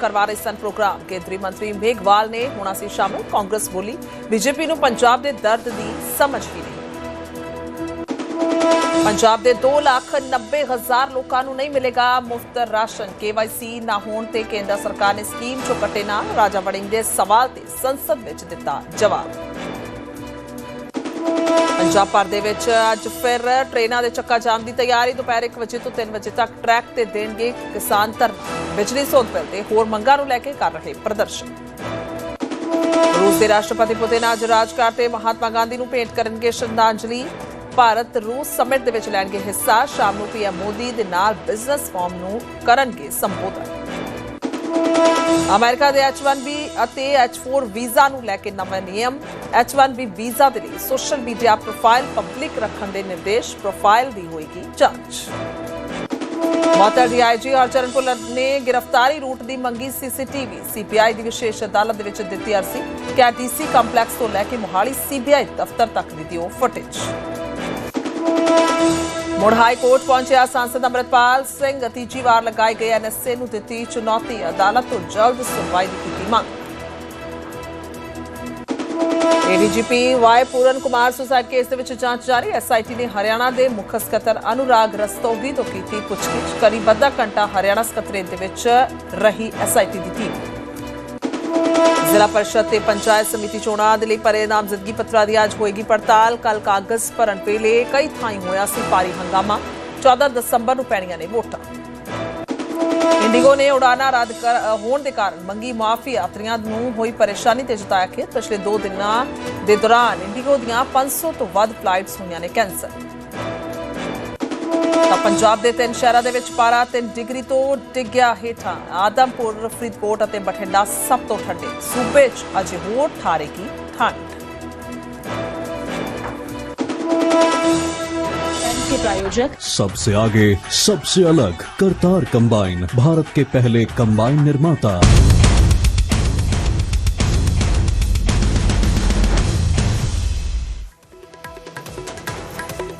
ਕਰਵਾ ਰਹੇ ਸਨ ਪ੍ਰੋਗਰਾਮ। ਕੇਂਦਰੀ ਮੰਤਰੀ ਮੇਘਵਾਲ ਨੇ, ਹੋਣਾ ਸੀ ਸ਼ਾਮਲ, ਕਾਂਗਰਸ ਬੋਲੀ। ਬੀਜੇਪੀ ਨੂੰ ਪੰਜਾਬ ਦੇ ਦਰਦ ਦੀ ਸਮਝ ਹੀ ਨਹੀਂ। ਪੰਜਾਬ ਦੇ 2 ਲੱਖ 90 ਹਜ਼ਾਰ ਲੋਕਾਂ ਨੂੰ ਨਹੀਂ ਮਿਲੇਗਾ ਮੁਫਤ ਰਾਸ਼ਨ। ਕੇਵਾਈਸੀ ਨਾ ਹੋਣ ਤੇ ਕੇਂਦਰ ਸਰਕਾਰ ਨੇ ਸਕੀਮ ਚੋਂ ਕੱਟੇ ਨਾ ਰਾਜਾ ਵੜਿੰਗ ਦੇ ਸਵਾਲ ਤੇ ਸੰਸਦ ਵਿੱਚ ਦਿੱਤਾ ਜਵਾਬ। ਪੰਜਾਬ ਭਰ ਦੇ ਵਿੱਚ ਅੱਜ ਫਿਰ ਟ੍ਰੇਨਾਂ ਦੇ ਚੱਕਾ ਜਾਮ ਦੀ ਤਿਆਰੀ। ਦੁਪਹਿਰ 1 ਵਜੇ ਤੋਂ 3 ਵਜੇ ਤੱਕ ਟਰੈਕ ਤੇ ਦੇਣਗੇ ਕਿਸਾਨ ਧਰਨਾ ਬਿਜਲੀ ਸੋਧ ਬਿੱਲ ਤੇ। ਹੋਰ ਮੰਗਾਂ ਨੂੰ ਲੈ ਕੇ ਕਰ ਰਹੇ ਪ੍ਰਦਰਸ਼ਨ। ਰੂਸ ਦੇ ਰਾਸ਼ਟਰਪਤੀ ਪੁਤਿਨ ਅੱਜ ਰਾਜਘਾਟ ਤੇ ਮਹਾਤਮਾ ਗਾਂਧੀ ਨੂੰ ਭੇਂਟ ਕਰਨਗੇ ਸ਼ਰਧਾਂਜਲੀ। ਭਾਰਤ ਰੂਸ ਸਮਿਟ ਦੇ ਵਿੱਚ ਲੈਣਗੇ ਹਿੱਸਾ। ਸ਼ਾਮ ਨੂੰ ਪੀਐਮ ਮੋਦੀ ਦੇ ਨਾਲ ਬਿਜ਼ਨਸ ਫੋਰਮ ਨੂੰ ਕਰਨਗੇ ਸੰਬੋਧਨ। ਅਮਰੀਕਾ ਦੇ H1B ਅਤੇ H4 ਵੀਜ਼ਾ ਨੂੰ ਲੈ ਕੇ ਨਵੇਂ ਨਿਯਮ। H1B ਵੀਜ਼ਾ ਦੇ ਲਈ ਸੋਸ਼ਲ ਮੀਡੀਆ ਪ੍ਰੋਫਾਈਲ ਪਬਲਿਕ ਰੱਖਣ ਦੇ ਨਿਰਦੇਸ਼ ਪ੍ਰੋਫਾਈਲ ਦੀ ਹੋਏਗੀ ਜਾਂਚ। ਮਾਤਾ ਡੀਆਈਜੀ ਹਰਚਰਨ ਭੁੱਲਰ ਨੇ ਗ੍ਰਿਫਤਾਰੀ ਰੂਟ ਦੀ ਮੰਗੀ ਸੀਸੀਟੀਵੀ ਸੀਪੀਆਈ ਦੀ ਵਿਸ਼ੇਸ਼ ਅਦਾਲਤ ਦੇ ਵਿੱਚ ਦਿੱਤੀ ਅਰਜ਼ੀ। ਕਿ ਕੰਪਲੈਕਸ ਤੋਂ ਲੈ ਕੇ ਮੋਹਾਲੀ ਸੀਬੀਆਈ ਦਫ਼ਤਰ ਤੱਕ ਦੀ ਦਿਓ ਫੁਟੇਜ। ਮੁੜ ਹਾਈ ਕੋਰਟ ਪਹੁੰਚਿਆ ਸੰਸਦ ਅਮਰਤਪਾਲ ਸਿੰਘ। ਤੀਜੀ ਵਾਰ ਲਗਾਏ ਗਏ ਐਨਐਸਏ ਨੂੰ ਦਿੱਤੀ ਚੁਣੌਤੀ। ਅਦਾਲਤ ਤੋਂ ਜਲਦ ਸੁਣਵਾਈ ਦੀ ਕੀਤੀ ਮੰਗ। ADGP Y Puran Kumar suicide case ਦੇ ਵਿੱਚ ਜਾਂਚ ਜਾਰੀ। ਐਸਆਈਟੀ ਨੇ ਹਰਿਆਣਾ ਦੇ ਮੁੱਖ ਸਕੱਤਰ ਅਨੁਰਾਗ ਰਸਤੋਗੀ ਤੋਂ ਕੀਤੀ ਪੁੱਛਗਿੱਛ। ਕਰੀਬ ਅੱਧਾ ਘੰਟਾ ਹਰਿਆਣਾ ਸਕੱਤਰੇਤ ਦੇ ਵਿੱਚ ਰਹੀ ਐਸਆਈਟੀ ਦੀ ਟੀਮ। ਜ਼ਿਲ੍ਹਾ ਪਰਿਸ਼ਦ ਤੇ ਪੰਚਾਇਤ ਸਮਿਤੀ ਚੋਣਾਂ ਦੇ ਲਈ ਪਰੇ ਨਾਮਜ਼ਦਗੀ ਪੱਤਰਾਂ ਦੀ ਅੱਜ ਹੋਏਗੀ ਪੜਤਾਲ। ਕੱਲ ਕਾਗਜ਼ ਭਰਨ ਵੇਲੇ ਕਈ ਥਾਈਂ ਹੋਇਆ ਸੀ ਭਾਰੀ ਹੰਗਾਮਾ। 14 ਦਸੰਬਰ ਨੂੰ ਪੈਣੀਆਂ ਨੇ ਵੋਟਾਂ। ਇੰਡੀਗੋ ਨੇ ਉਡਾਣਾ ਰੱਦ ਕਰ- ਹੋਣ ਦੇ ਕਾਰਨ ਮੰਗੀ ਮਾਫੀ ਯਾਤਰੀਆਂ ਨੂੰ ਹੋਈ ਪਰੇਸ਼ਾਨੀ ਤੇ ਜਤਾਇਆ ਕਿ ਪਿਛਲੇ 2 ਦਿਨਾਂ ਦੇ ਦੌਰਾਨ ਇੰਡੀਗੋ ਦੀਆਂ 500 ਤੋਂ ਵੱਧ ਫਲਾਈਟਸ ਹੋਈਆਂ ਨੇ ਕੈਂਸਲ। ਤਾਂ ਪੰਜਾਬ ਦੇ ਤਿੰਨ ਸ਼ਹਿਰਾਂ ਦੇ ਵਿੱਚ ਪਾਰਾ 3 ਡਿਗਰੀ ਤੋਂ ਡਿੱਗਿਆ ਹੇਠਾਂ ਆਦਮਪੁਰ ਫਰੀਦਕੋਟ ਅਤੇ ਬਠਿੰਡਾ ਸਭ ਤੋਂ ਠੰਡੇ ਸੂਬੇ 'ਚ ਅਜੇ ਹੋਰ ਠਾਰੇਗੀ ਠੰਡ के प्रायोजक सबसे आगे सबसे अलग करतार कंबाइन भारत के पहले कंबाइन निर्माता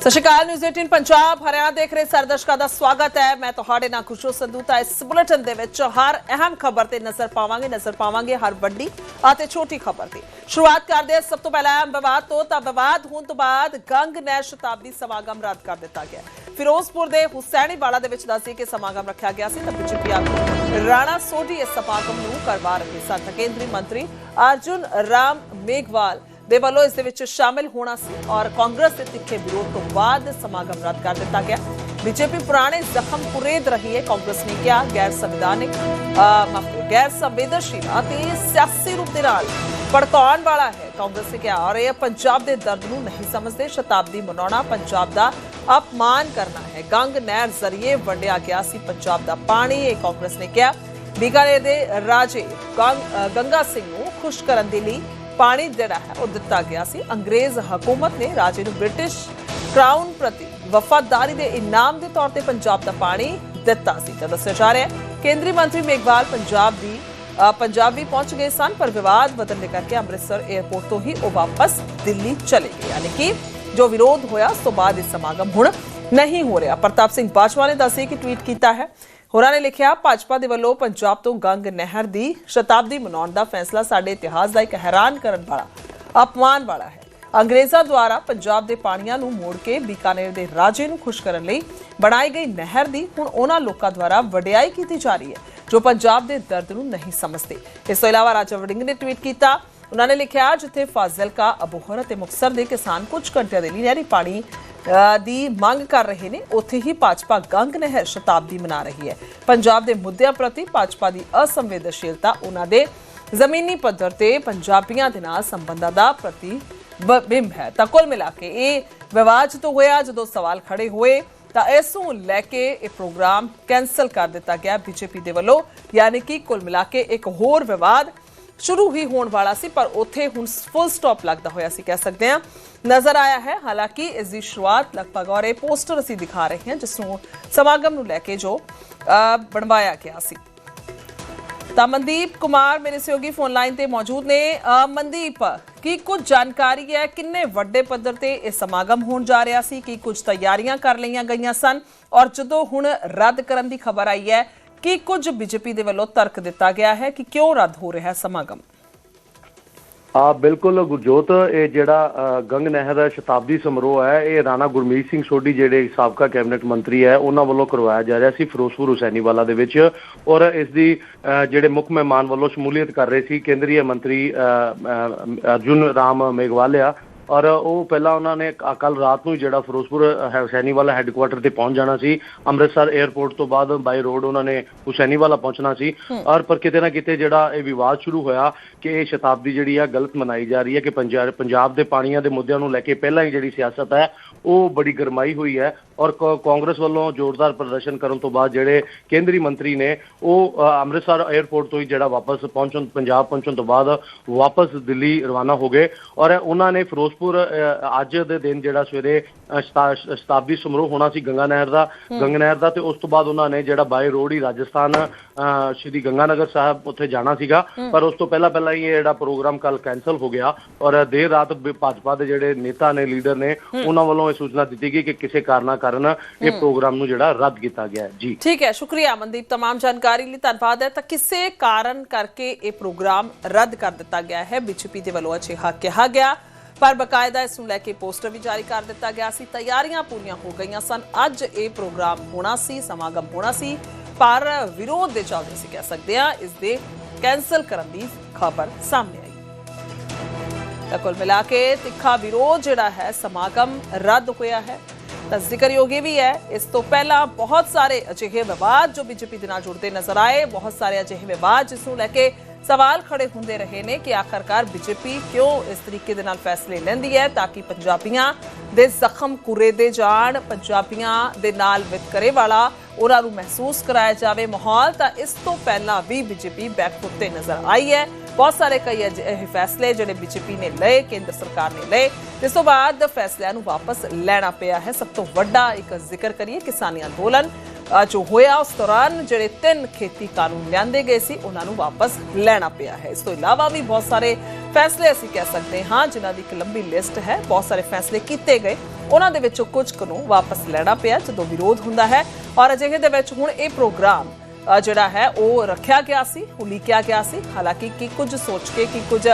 ਸਤਿ ਸ਼੍ਰੀ ਅਕਾਲ ਨਿਊਜ਼ 18 ਪੰਜਾਬ, ਹਰਿਆਣਾ ਦੇਖ ਰਹੇ ਸਾਰੇ ਦਾ ਸਵਾਗਤ ਹੈ। ਮੈਂ ਤੁਹਾਡੇ ਨਾਲ ਖੁਸ਼ੋ ਸੰਧੂ, ਤਾਂ ਇਸ ਬੁਲੇਟਿਨ ਦੇ ਵਿੱਚ ਹਰ ਅਹਿਮ ਖਬਰ ਤੇ ਨਜ਼ਰ ਪਾਵਾਂਗੇ ਨਜ਼ਰ ਪਾਵਾਂਗੇ ਹਰ ਵੱਡੀ ਅਤੇ ਛੋਟੀ ਖਬਰ ਤੇ ਸ਼ੁਰੂਆਤ ਕਰਦੇ ਹਾਂ, ਸਭ ਤੋਂ ਪਹਿਲਾਂ ਵਿਵਾਦ ਤੋਂ, ਤਾਂ ਵਿਵਾਦ ਹੋਣ ਤੋਂ ਬਾਅਦ ਗੰਗ ਨਹਿਰ ਸ਼ਤਾਬਦੀ ਸਮਾਗਮ ਰੱਦ ਕਰ ਦਿੱਤਾ ਗਿਆ। ਫਿਰੋਜ਼ਪੁਰ ਦੇ ਹੁਸੈਣੀਬਾਲਾ ਦੇ ਵਿੱਚ ਦੱਸੀ ਕਿ ਸਮਾਗਮ ਰੱਖਿਆ ਗਿਆ ਸੀ, ਤਾਂ ਬੀਜੇਪੀ ਆਗੂ ਰਾਣਾ ਸੋਢੀ ਇਸ ਸਮਾਗਮ ਨੂੰ ਕਰਵਾ ਰਹੇ ਸਨ। ਕੇਂਦਰੀ ਮੰਤਰੀ ਅਰਜੁਨ ਰਾਮ ਮੇਘਵਾਲ ਦੇ ਵੱਲੋਂ ਇਸ ਦੇ ਵਿੱਚ ਸ਼ਾਮਿਲ ਹੋਣਾ ਸੀ ਔਰ ਕਾਂਗਰਸ ਦੇ ਤਿੱਖੇ ਵਿਰੋਧ ਤੋਂ ਬਾਅਦ ਸਮਾਗਮ ਰੱਦ ਕਰ ਦਿੱਤਾ ਗਿਆ। ਬੀਜੇਪੀ ਪੁਰਾਣੇ ਜ਼ਖਮ ਕੁਰੇਦ ਰਹੀ ਹੈ, ਕਾਂਗਰਸ ਨੇ ਕਿਹਾ। ਗੈਰ ਸੰਵਿਧਾਨਿਕ ਗੈਰ ਸੰਵੇਦਨਸ਼ੀਲ ਅਤੇ ਸਿਆਸੀ ਰੂਪ ਦੇ ਨਾਲ ਭੜਕਾਉਣ ਵਾਲਾ ਹੈ, ਕਾਂਗਰਸ ਨੇ ਕਿਹਾ। ਔਰ ਇਹ ਪੰਜਾਬ ਦੇ ਦਰਦ ਨੂੰ ਨਹੀਂ ਸਮਝਦੇ, ਸ਼ਤਾਬਦੀ ਮਨਾਉਣਾ ਪੰਜਾਬ ਦਾ ਅਪਮਾਨ ਕਰਨਾ ਹੈ। ਗੰਗ ਨਹਿਰ ਜ਼ਰੀਏ ਵੰਡਿਆ ਗਿਆ ਸੀ ਪੰਜਾਬ ਦਾ ਪਾਣੀ, ਇਹ ਕਾਂਗਰਸ ਨੇ ਕਿਹਾ। ਬੀਕਾਨੇਰ ਦੇ ਰਾਜੇ ਗੰਗ- ਗੰਗਾ ਸਿੰਘ ਨੂੰ ਖੁਸ਼ ਕਰਨ ਦੇ ਲਈ ਪਾਣੀ ਜਿਹੜਾ ਹੈ ਉਹ ਦਿੱਤਾ ਗਿਆ ਸੀ। ਅੰਗਰੇਜ਼ ਹਕੂਮਤ ਨੇ ਰਾਜੇ ਨੂੰ ਬ੍ਰਿਟਿਸ਼ ਕਰਾਊਨ ਪ੍ਰਤੀ ਵਫਾਦਾਰੀ ਦੇ ਇਨਾਮ ਦੇ ਤੌਰ ਤੇ ਪੰਜਾਬ ਦਾ ਪਾਣੀ ਦਿੱਤਾ ਸੀ। ਤਾਂ ਦੱਸਿਆ ਜਾ ਰਿਹਾ ਹੈ, ਕੇਂਦਰੀ ਮੰਤਰੀ ਮੇਘਵਾਲ ਪੰਜਾਬ ਦੀ ਪੰਜਾਬ ਵੀ ਪਹੁੰਚ ਗਏ ਸਨ, ਪਰ ਵਿਵਾਦ ਵਧਣ ਦੇ ਕਰਕੇ ਅੰਮ੍ਰਿਤਸਰ 에ਅਰਪੋਰਟ ਤੋਂ ਹੀ ਉਹ ਵਾਪਸ ਦਿੱਲੀ ਚਲੇ ਗਏ। ਯਾਨੀ ਕਿ ਜੋ ਵਿਰੋਧ ਹੋਇਆ ਉਸ ਤੋਂ ਬਾਅਦ ਇਹ ਸਮਾਗਮ ਹੁਣ ਨਹੀਂ ਹੋ ਰਿਹਾ। ਪ੍ਰਤਾਪ ਸਿੰਘ ਬਾਜਵਾ ਨੇ ਦੱਸਿਆ ਕਿ ਟਵੀਟ ਕੀਤਾ ਹੈ ਹੋਰਾਂ ਨੇ ਲਿਖਿਆ, ਭਾਜਪਾ ਦੇ ਵੱਲੋਂ ਪੰਜਾਬ ਤੋਂ ਗੰਗ ਨਹਿਰ ਦੀ ਸ਼ਤਾਬਦੀ ਮਨਾਉਣ ਦਾ ਫੈਸਲਾ ਸਾਡੇ ਇਤਿਹਾਸ ਦਾ ਇੱਕ ਹੈਰਾਨ ਕਰਨ ਵਾਲਾ, ਅਪਮਾਨ ਵਾਲਾ ਹੈ। ਅੰਗਰੇਜ਼ਾਂ ਦੁਆਰਾ ਪੰਜਾਬ ਦੇ ਪਾਣੀਆਂ ਨੂੰ ਮੋੜ ਕੇ ਬੀਕਾਨੇਰ ਦੇ ਰਾਜੇ ਨੂੰ ਖੁਸ਼ ਕਰਨ ਲਈ ਬਣਾਈ ਗਈ ਨਹਿਰ ਦੀ ਹੁਣ ਉਹਨਾਂ ਲੋਕਾਂ ਦੁਆਰਾ ਵਡਿਆਈ ਕੀਤੀ ਜਾ ਰਹੀ ਹੈ, ਜੋ ਪੰਜਾਬ ਦੇ ਦਰਦ ਨੂੰ ਨਹੀਂ ਸਮਝਦੇ। ਇਸ ਤੋਂ ਇਲਾਵਾ ਰਾਜਾ ਵੜਿੰਗ ਨੇ ਟਵੀਟ ਕੀਤਾ, ਉਹਨਾਂ ਨੇ ਲਿਖਿਆ, ਜਿੱਥੇ ਫਾਜ਼ਿਲਕਾ, ਅਬੋਹਰ ਅਤੇ ਮੁਕਸਰ ਦੇ ਕਿਸਾਨ ਕੁਝ ਘੰਟਿਆਂ ਦੇ ਲਈ ਨਹਿਰੀ ਪਾਣੀ ਦੀ ਮੰਗ ਕਰ ਰਹੇ ਨੇ, ਉੱਥੇ ਹੀ ਭਾਜਪਾ ਗੰਗ ਨਹਿਰ ਸ਼ਤਾਬਦੀ ਮਨਾ ਰਹੀ ਹੈ। ਪੰਜਾਬ ਦੇ ਮੁੱਦਿਆਂ ਪ੍ਰਤੀ ਭਾਜਪਾ ਦੀ ਅਸੰਵੇਦਨਸ਼ੀਲਤਾ ਉਹਨਾਂ ਦੇ ਜ਼ਮੀਨੀ ਪੱਧਰ ਤੇ ਪੰਜਾਬੀਆਂ ਦੇ ਨਾਲ ਸੰਬੰਧਾਂ ਦਾ ਪ੍ਰਤੀ ਬਿੰਬ ਹੈ। ਤਾਂ ਕੁੱਲ ਮਿਲਾ ਕੇ ਇਹ ਵਿਵਾਦ ਤੋਂ ਹੋਇਆ, ਜਦੋਂ ਸਵਾਲ ਖੜੇ ਹੋਏ, ਤਾਂ ਇਸ ਨੂੰ ਲੈ ਕੇ ਇਹ ਪ੍ਰੋਗਰਾਮ ਕੈਨਸਲ ਕਰ ਦਿੱਤਾ ਗਿਆ ਬੀਜੇਪੀ ਦੇ ਵੱਲੋਂ। ਯਾਨੀ ਕਿ ਕੁੱਲ ਮਿਲਾ ਕੇ ਇੱਕ ਹੋਰ ਵਿਵਾਦ ਸ਼ੁਰੂ ਹੀ ਹੋਣ ਵਾਲਾ ਸੀ ਪਰ ਉੱਥੇ ਹੁਣ ਫੁੱਲ ਸਟਾਪ ਲੱਗਦਾ ਹੋਇਆ ਸੀ ਕਹਿ ਸਕਦੇ ਹਾਂ। ਨਜ਼ਰ ਆਇਆ ਹੈ ਹਾਲਾਂਕਿ ਇਸ ਦੀ ਸ਼ੁਰੂਆਤ ਲਗਭਗ ਔਰ ਇਹ ਪੋਸਟਰ ਅਸੀਂ ਦਿਖਾ ਰਹੇ ਹਾਂ ਜਿਸ ਨੂੰ ਸਮਾਗਮ ਨੂੰ ਲੈ ਕੇ ਜੋ ਬਣਵਾਇਆ ਗਿਆ ਸੀ। ਤਾਂ ਮਨਦੀਪ ਕੁਮਾਰ ਮੇਰੇ ਸਹਿਯੋਗੀ ਫੋਨ ਲਾਈਨ ਤੇ ਮੌਜੂਦ ਨੇ। ਅ, ਮਨਦੀਪ ਕੀ ਕੁਝ ਜਾਣਕਾਰੀ ਹੈ? ਕਿੰਨੇ ਵੱਡੇ ਪੱਧਰ ਤੇ ਇਹ ਸਮਾਗਮ ਹੋਣ ਜਾ ਰਿਹਾ ਸੀ? ਕੀ ਕੁਝ ਤਿਆਰੀਆਂ ਕਰ ਲਈਆਂ ਗਈਆਂ ਸਨ? ਔਰ ਜਦੋਂ ਹੁਣ ਰੱਦ ਕਰਨ ਦੀ ਖਬਰ ਆਈ ਹੈ ਕੀ ਕੁਝ ਬੀਜੇਪੀ ਦੇ ਵੱਲੋਂ ਤਰਕ ਦਿੱਤਾ ਗਿਆ ਹੈ ਕਿ ਕਿਉਂ ਰੱਦ ਹੋ ਰਿਹਾ ਹੈ ਸਮਾਗਮ? ਆ ਬਿਲਕੁਲ ਗੁਰਜੋਤ ਇਹ ਜਿਹੜਾ ਗੰਗ ਨਹਿਰ ਸ਼ਤਾਬਦੀ ਸਮਾਰੋਹ ਹੈ ਇਹ ਰਾਣਾ ਗੁਰਮੀਤ ਸਿੰਘ ਸੋਢੀ ਜਿਹੜੇ ਸਾਬਕਾ ਕੈਬਨਿਟ ਮੰਤਰੀ ਹੈ ਉਹਨਾਂ ਵੱਲੋਂ ਕਰਵਾਇਆ ਜਾ ਰਿਹਾ ਸੀ ਫਿਰੋਜ਼ਪੁਰ ਹੁਸੈਨੀਵਾਲਾ ਦੇ ਵਿੱਚ ਔਰ ਇਸ ਦੀ ਜਿਹੜੇ ਮੁੱਖ ਮਹਿਮਾਨ ਵੱਲੋਂ ਸ਼ਮੂਲੀਅਤ ਕਰ ਰਹੇ ਸੀ ਕੇਂਦਰੀ ਮੰਤਰੀ ਅ, ਅਰਜੁਨ ਰਾਮ ਮੇਘਵਾਲਿਆ। ਔਰ ਉਹ ਪਹਿਲਾਂ ਉਹਨਾਂ ਨੇ ਕੱਲ ਰਾਤ ਨੂੰ ਜਿਹੜਾ ਫਿਰੋਜ਼ਪੁਰ ਹੁਸੈਨੀਵਾਲਾ ਹੈੱਡਕੁਆਟਰ ਤੇ ਪਹੁੰਚ ਜਾਣਾ ਸੀ। ਅੰਮ੍ਰਿਤਸਰ 에ਅਰਪੋਰਟ ਤੋਂ ਬਾਅਦ ਬਾਈ ਰੋਡ ਉਹਨਾਂ ਨੇ ਹੁਸੈਨੀਵਾਲਾ ਪਹੁੰਚਣਾ ਸੀ। ਔਰ ਪਰ ਕਿਤੇ ਨਾ ਕਿਤੇ ਜਿਹੜਾ ਇਹ ਵਿਵਾਦ ਸ਼ੁਰੂ ਹੋਇਆ ਕਿ ਇਹ ਸ਼ਤਾਬਦੀ ਜਿਹੜੀ ਆ ਗਲਤ ਮਨਾਈ ਜਾ ਰਹੀ ਹੈ ਕਿ ਪੰਜਾਬ ਦੇ ਪਾਣੀਆਂ ਦੇ ਮੁੱਦਿਆਂ ਨੂੰ ਲੈ ਕੇ ਪਹਿਲਾਂ ਹੀ ਜਿਹੜੀ ਸਿਆਸਤ ਹੈ ਉਹ ਬੜੀ ਗਰਮਾਈ ਹੋਈ ਹੈ। ਔਰ ਕਾਂਗਰਸ ਵੱਲੋਂ ਜ਼ੋਰਦਾਰ ਪ੍ਰਦਰਸ਼ਨ ਕਰਨ ਤੋਂ ਬਾਅਦ ਜਿਹੜੇ ਕੇਂਦਰੀ ਮੰਤਰੀ ਨੇ ਉਹ ਅੰਮ੍ਰਿਤਸਰ 에ਅਰਪੋਰਟ ਤੋਂ ਹੀ ਜਿਹੜਾ ਵਾਪਸ ਪਹੁੰਚਣ ਪੰਜਾਬ ਪਹੁੰਚਣ ਤੋਂ ਬਾਅਦ ਵਾਪਸ ਦਿੱਲੀ ਰਵਾਨਾ ਹੋ ਗਏ। ਔਰ ਉਹਨਾਂ ਨੇ ਫਿਰੋਜ਼ਪੁਰ ਅੱਜ ਦੇ ਦਿਨ ਜਿਹੜਾ ਸਵੇਰੇ ਸ਼ਤਾਬਦੀ ਸਮਾਰੋਹ ਹੋਣਾ ਸੀ ਗੰਗਾ ਨਹਿਰ ਦਾ। ਗੰਗਾ ਨਹਿਰ ਦਾ ਤੇ ਉਸ ਤੋਂ ਬਾਅਦ ਉਹਨਾਂ ਨੇ ਜਿਹੜਾ ਬਾਈ ਰੋਡ ਹੀ ਰਾਜਸਥਾਨ ਸ਼੍ਰੀ ਗੰਗਾਨਗਰ ਸਾਹਿਬ ਉੱਥੇ ਜਾਣਾ ਸੀਗਾ। ਪਰ ਉਸ ਤੋਂ ਪਹਿਲਾਂ ਪਹਿਲਾਂ ਹੀ ਇਹ ਜਿਹੜਾ ਪ੍ਰੋਗਰਾਮ ਕੱਲ ਕੈਨਸਲ ਹੋ ਗਿਆ। ਔਰ ਦੇਰ ਰਾਤ ਭਾਜਪਾ ਦੇ ਜਿਹੜੇ ਨੇਤਾ ਨੇ ਲੀਡਰ ਨੇ ਉਹਨਾਂ ਵੱਲੋਂ ਇਹ ਸੂਚਨਾ ਦਿੱਤੀ ਗਈ ਕਿ ਕਿਸੇ ਕਾਰਨਾਂ ਕਾਰਨ ਇਹ ਪ੍ਰੋਗਰਾਮ ਨੂੰ ਜਿਹੜਾ ਰੱਦ ਕੀਤਾ ਗਿਆ ਹੈ ਜੀ ਠੀਕ ਹੈ ਸ਼ੁਕਰੀਆ ਮਨਦੀਪ तमाम ਜਾਣਕਾਰੀ ਲਈ ਧੰਨਵਾਦ ਹੈ ਤਾਂ ਕਿਸੇ ਕਾਰਨ ਕਰਕੇ ਇਹ ਪ੍ਰੋਗਰਾਮ ਰੱਦ ਕਰ ਦਿੱਤਾ ਗਿਆ ਹੈ ਬੀਜੇਪੀ ਦੇ ਵੱਲੋਂ ਅਜਿਹਾ ਕਿਹਾ ਗਿਆ ਪਰ ਬਕਾਇਦਾ ਇਸ ਨੂੰ ਲੈ ਕੇ ਪੋਸਟਰ ਵੀ ਜਾਰੀ ਕਰ ਦਿੱਤਾ ਗਿਆ ਸੀ ਤਿਆਰੀਆਂ ਪੂਰੀਆਂ ਹੋ ਗਈਆਂ ਸਨ ਅੱਜ ਇਹ ਪ੍ਰੋਗਰਾਮ ਹੋਣਾ ਸੀ ਸਮਾਗਮ ਹੋਣਾ ਸੀ ਪਰ ਵਿਰੋਧ ਦੇ ਚੱਲਦੇ ਸੀ ਕਹਿ ਸਕਦੇ ਆ ਇਸ ਦੇ ਕੈਨਸਲ ਕਰਨ ਦੀ ਖਬਰ ਸਾਹਮਣੇ ਆਈ ਤਾਂ ਕੁੱਲ ਮਿਲਾ ਕੇ ਤਿੱਖਾ ਵਿਰੋਧ ਜਿਹੜਾ ਹੈ ਸਮਾਗਮ ਰੱਦ ਹੋਇਆ ਹੈ ਤਾਂ ਜ਼ਿਕਰਯੋਗ ਇਹ ਵੀ ਹੈ। ਇਸ ਤੋਂ ਪਹਿਲਾਂ ਬਹੁਤ ਸਾਰੇ ਅਜਿਹੇ ਵਿਵਾਦ ਜੋ ਬੀਜੇਪੀ ਦੇ ਨਾਲ ਜੁੜਦੇ ਨਜ਼ਰ ਆਏ। ਬਹੁਤ ਸਾਰੇ ਅਜਿਹੇ ਵਿਵਾਦ ਜਿਸ ਨੂੰ ਲੈ ਕੇ ਸਵਾਲ ਖੜੇ ਹੁੰਦੇ ਰਹੇ ਨੇ ਕਿ ਆਖਰਕਾਰ ਬੀਜੇਪੀ ਕਿਉਂ ਇਸ ਤਰੀਕੇ ਦੇ ਨਾਲ ਫੈਸਲੇ ਲੈਂਦੀ ਹੈ ਤਾਂ ਕਿ ਪੰਜਾਬੀਆਂ ਦੇ ਜ਼ਖਮ ਕੁਰੇ ਦੇ ਜਾਣ, ਪੰਜਾਬੀਆਂ ਦੇ ਨਾਲ ਵਿਤਕਰੇ ਵਾਲਾ ਉਹਨਾਂ ਨੂੰ ਮਹਿਸੂਸ ਕਰਾਇਆ ਜਾਵੇ। ਮਾਹੌਲ ਤਾਂ ਇਸ ਤੋਂ ਪਹਿਲਾਂ ਵੀ ਬੀਜੇਪੀ ਬੈਕਫੁੱਟ ਤੇ ਨਜ਼ਰ ਆਈ ਹੈ। ਬਹੁਤ ਸਾਰੇ ਕਈ ਅਜਿਹੇ ਫੈਸਲੇ ਜਿਹੜੇ ਬੀਜੇਪੀ ਨੇ ਲਏ, ਕੇਂਦਰ ਸਰਕਾਰ ਨੇ ਲਏ। ਇਸ ਤੋਂ ਬਾਅਦ ਫੈਸਲਿਆਂ ਨੂੰ ਵਾਪਸ ਲੈਣਾ ਪਿਆ ਹੈ। ਸਭ ਤੋਂ ਵੱਡਾ ਇੱਕ ਜ਼ਿਕਰ ਕਰੀਏ ਕਿਸਾਨੀ ਅੰਦੋਲਨ ਜੋ ਹੋਇਆ। ਉਸ ਦੌਰਾਨ ਜਿਹੜੇ ਤਿੰਨ ਖੇਤੀ ਕਾਨੂੰਨ ਲਿਆਂਦੇ ਗਏ ਸੀ, ਉਹਨਾਂ ਨੂੰ ਵਾਪਸ ਲੈਣਾ ਪਿਆ ਹੈ। ਇਸ ਤੋਂ ਇਲਾਵਾ ਵੀ ਬਹੁਤ ਸਾਰੇ ਫੈਸਲੇ ਅਸੀਂ ਕਹਿ ਸਕਦੇ ਹਾਂ, ਜਿਨ੍ਹਾਂ ਦੀ ਇੱਕ ਲੰਬੀ ਲਿਸਟ ਹੈ। ਬਹੁਤ ਸਾਰੇ ਫੈਸਲੇ ਕੀਤੇ ਗਏ। ਉਹਨਾਂ ਦੇ ਵਿੱਚੋਂ ਕੁਝ ਕੁ ਨੂੰ ਵਾਪਸ ਲੈਣਾ ਪਿਆ, ਜਦੋਂ ਵਿਰੋਧ ਹੁੰਦਾ ਹੈ। ਔਰ ਅਜਿਹੇ ਦੇ ਵਿੱਚ ਹੁਣ ਇਹ ਪ੍ਰੋਗਰਾਮ ਜਿਹੜਾ ਹੈ, ਉਹ ਰੱਖਿਆ ਗਿਆ ਸੀ, ਉਲੀਕਿਆ ਗਿਆ ਸੀ। ਹਾਲਾਂਕਿ ਕੀ ਕੁਝ ਸੋਚ ਕੇ, ਕੀ ਕੁਝ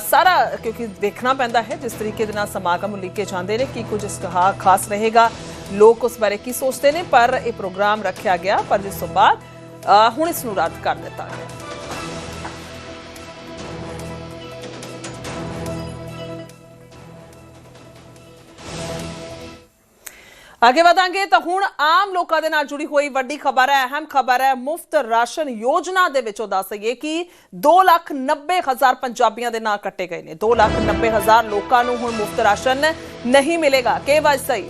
ਸਾਰਾ, ਕਿਉਂਕਿ ਦੇਖਣਾ ਪੈਂਦਾ ਹੈ ਜਿਸ ਤਰੀਕੇ ਦੇ ਨਾਲ ਸਮਾਗਮ ਉਲੀਕੇ ਜਾਂਦੇ ਨੇ, ਕੀ ਕੁਝ ਇਸ ਖਾਸ ਰਹੇਗਾ, ਲੋਕ ਉਸ ਬਾਰੇ ਕੀ ਸੋਚਦੇ ਨੇ, ਪਰ ਇਹ ਪ੍ਰੋਗਰਾਮ ਰੱਖਿਆ ਗਿਆ, ਪਰ ਜਿਸ ਤੋਂ ਬਾਅਦ ਹੁਣ ਇਸ ਨੂੰ ਰੱਦ ਕਰ ਦਿੱਤਾ ਗਿਆ। ਅੱਗੇ ਵਧਾਂਗੇ ਤਾਂ ਹੁਣ ਆਮ ਲੋਕਾਂ ਦੇ ਨਾਲ ਜੁੜੀ ਹੋਈ ਵੱਡੀ ਖਬਰ ਹੈ ਅਹਿਮ ਖਬਰ ਹੈ ਮੁਫਤ ਰਾਸ਼ਨ ਯੋਜਨਾ ਦੇ ਵਿੱਚੋਂ ਦੱਸ ਦਈਏ ਕਿ 2,90,000 ਪੰਜਾਬੀਆਂ ਦੇ ਨਾਂ ਕੱਟੇ ਗਏ ਨੇ। 2,90,000 ਲੋਕਾਂ ਨੂੰ ਹੁਣ ਮੁਫਤ ਰਾਸ਼ਨ ਨਹੀਂ ਮਿਲੇਗਾ। ਕੇਵਾਈਸੀ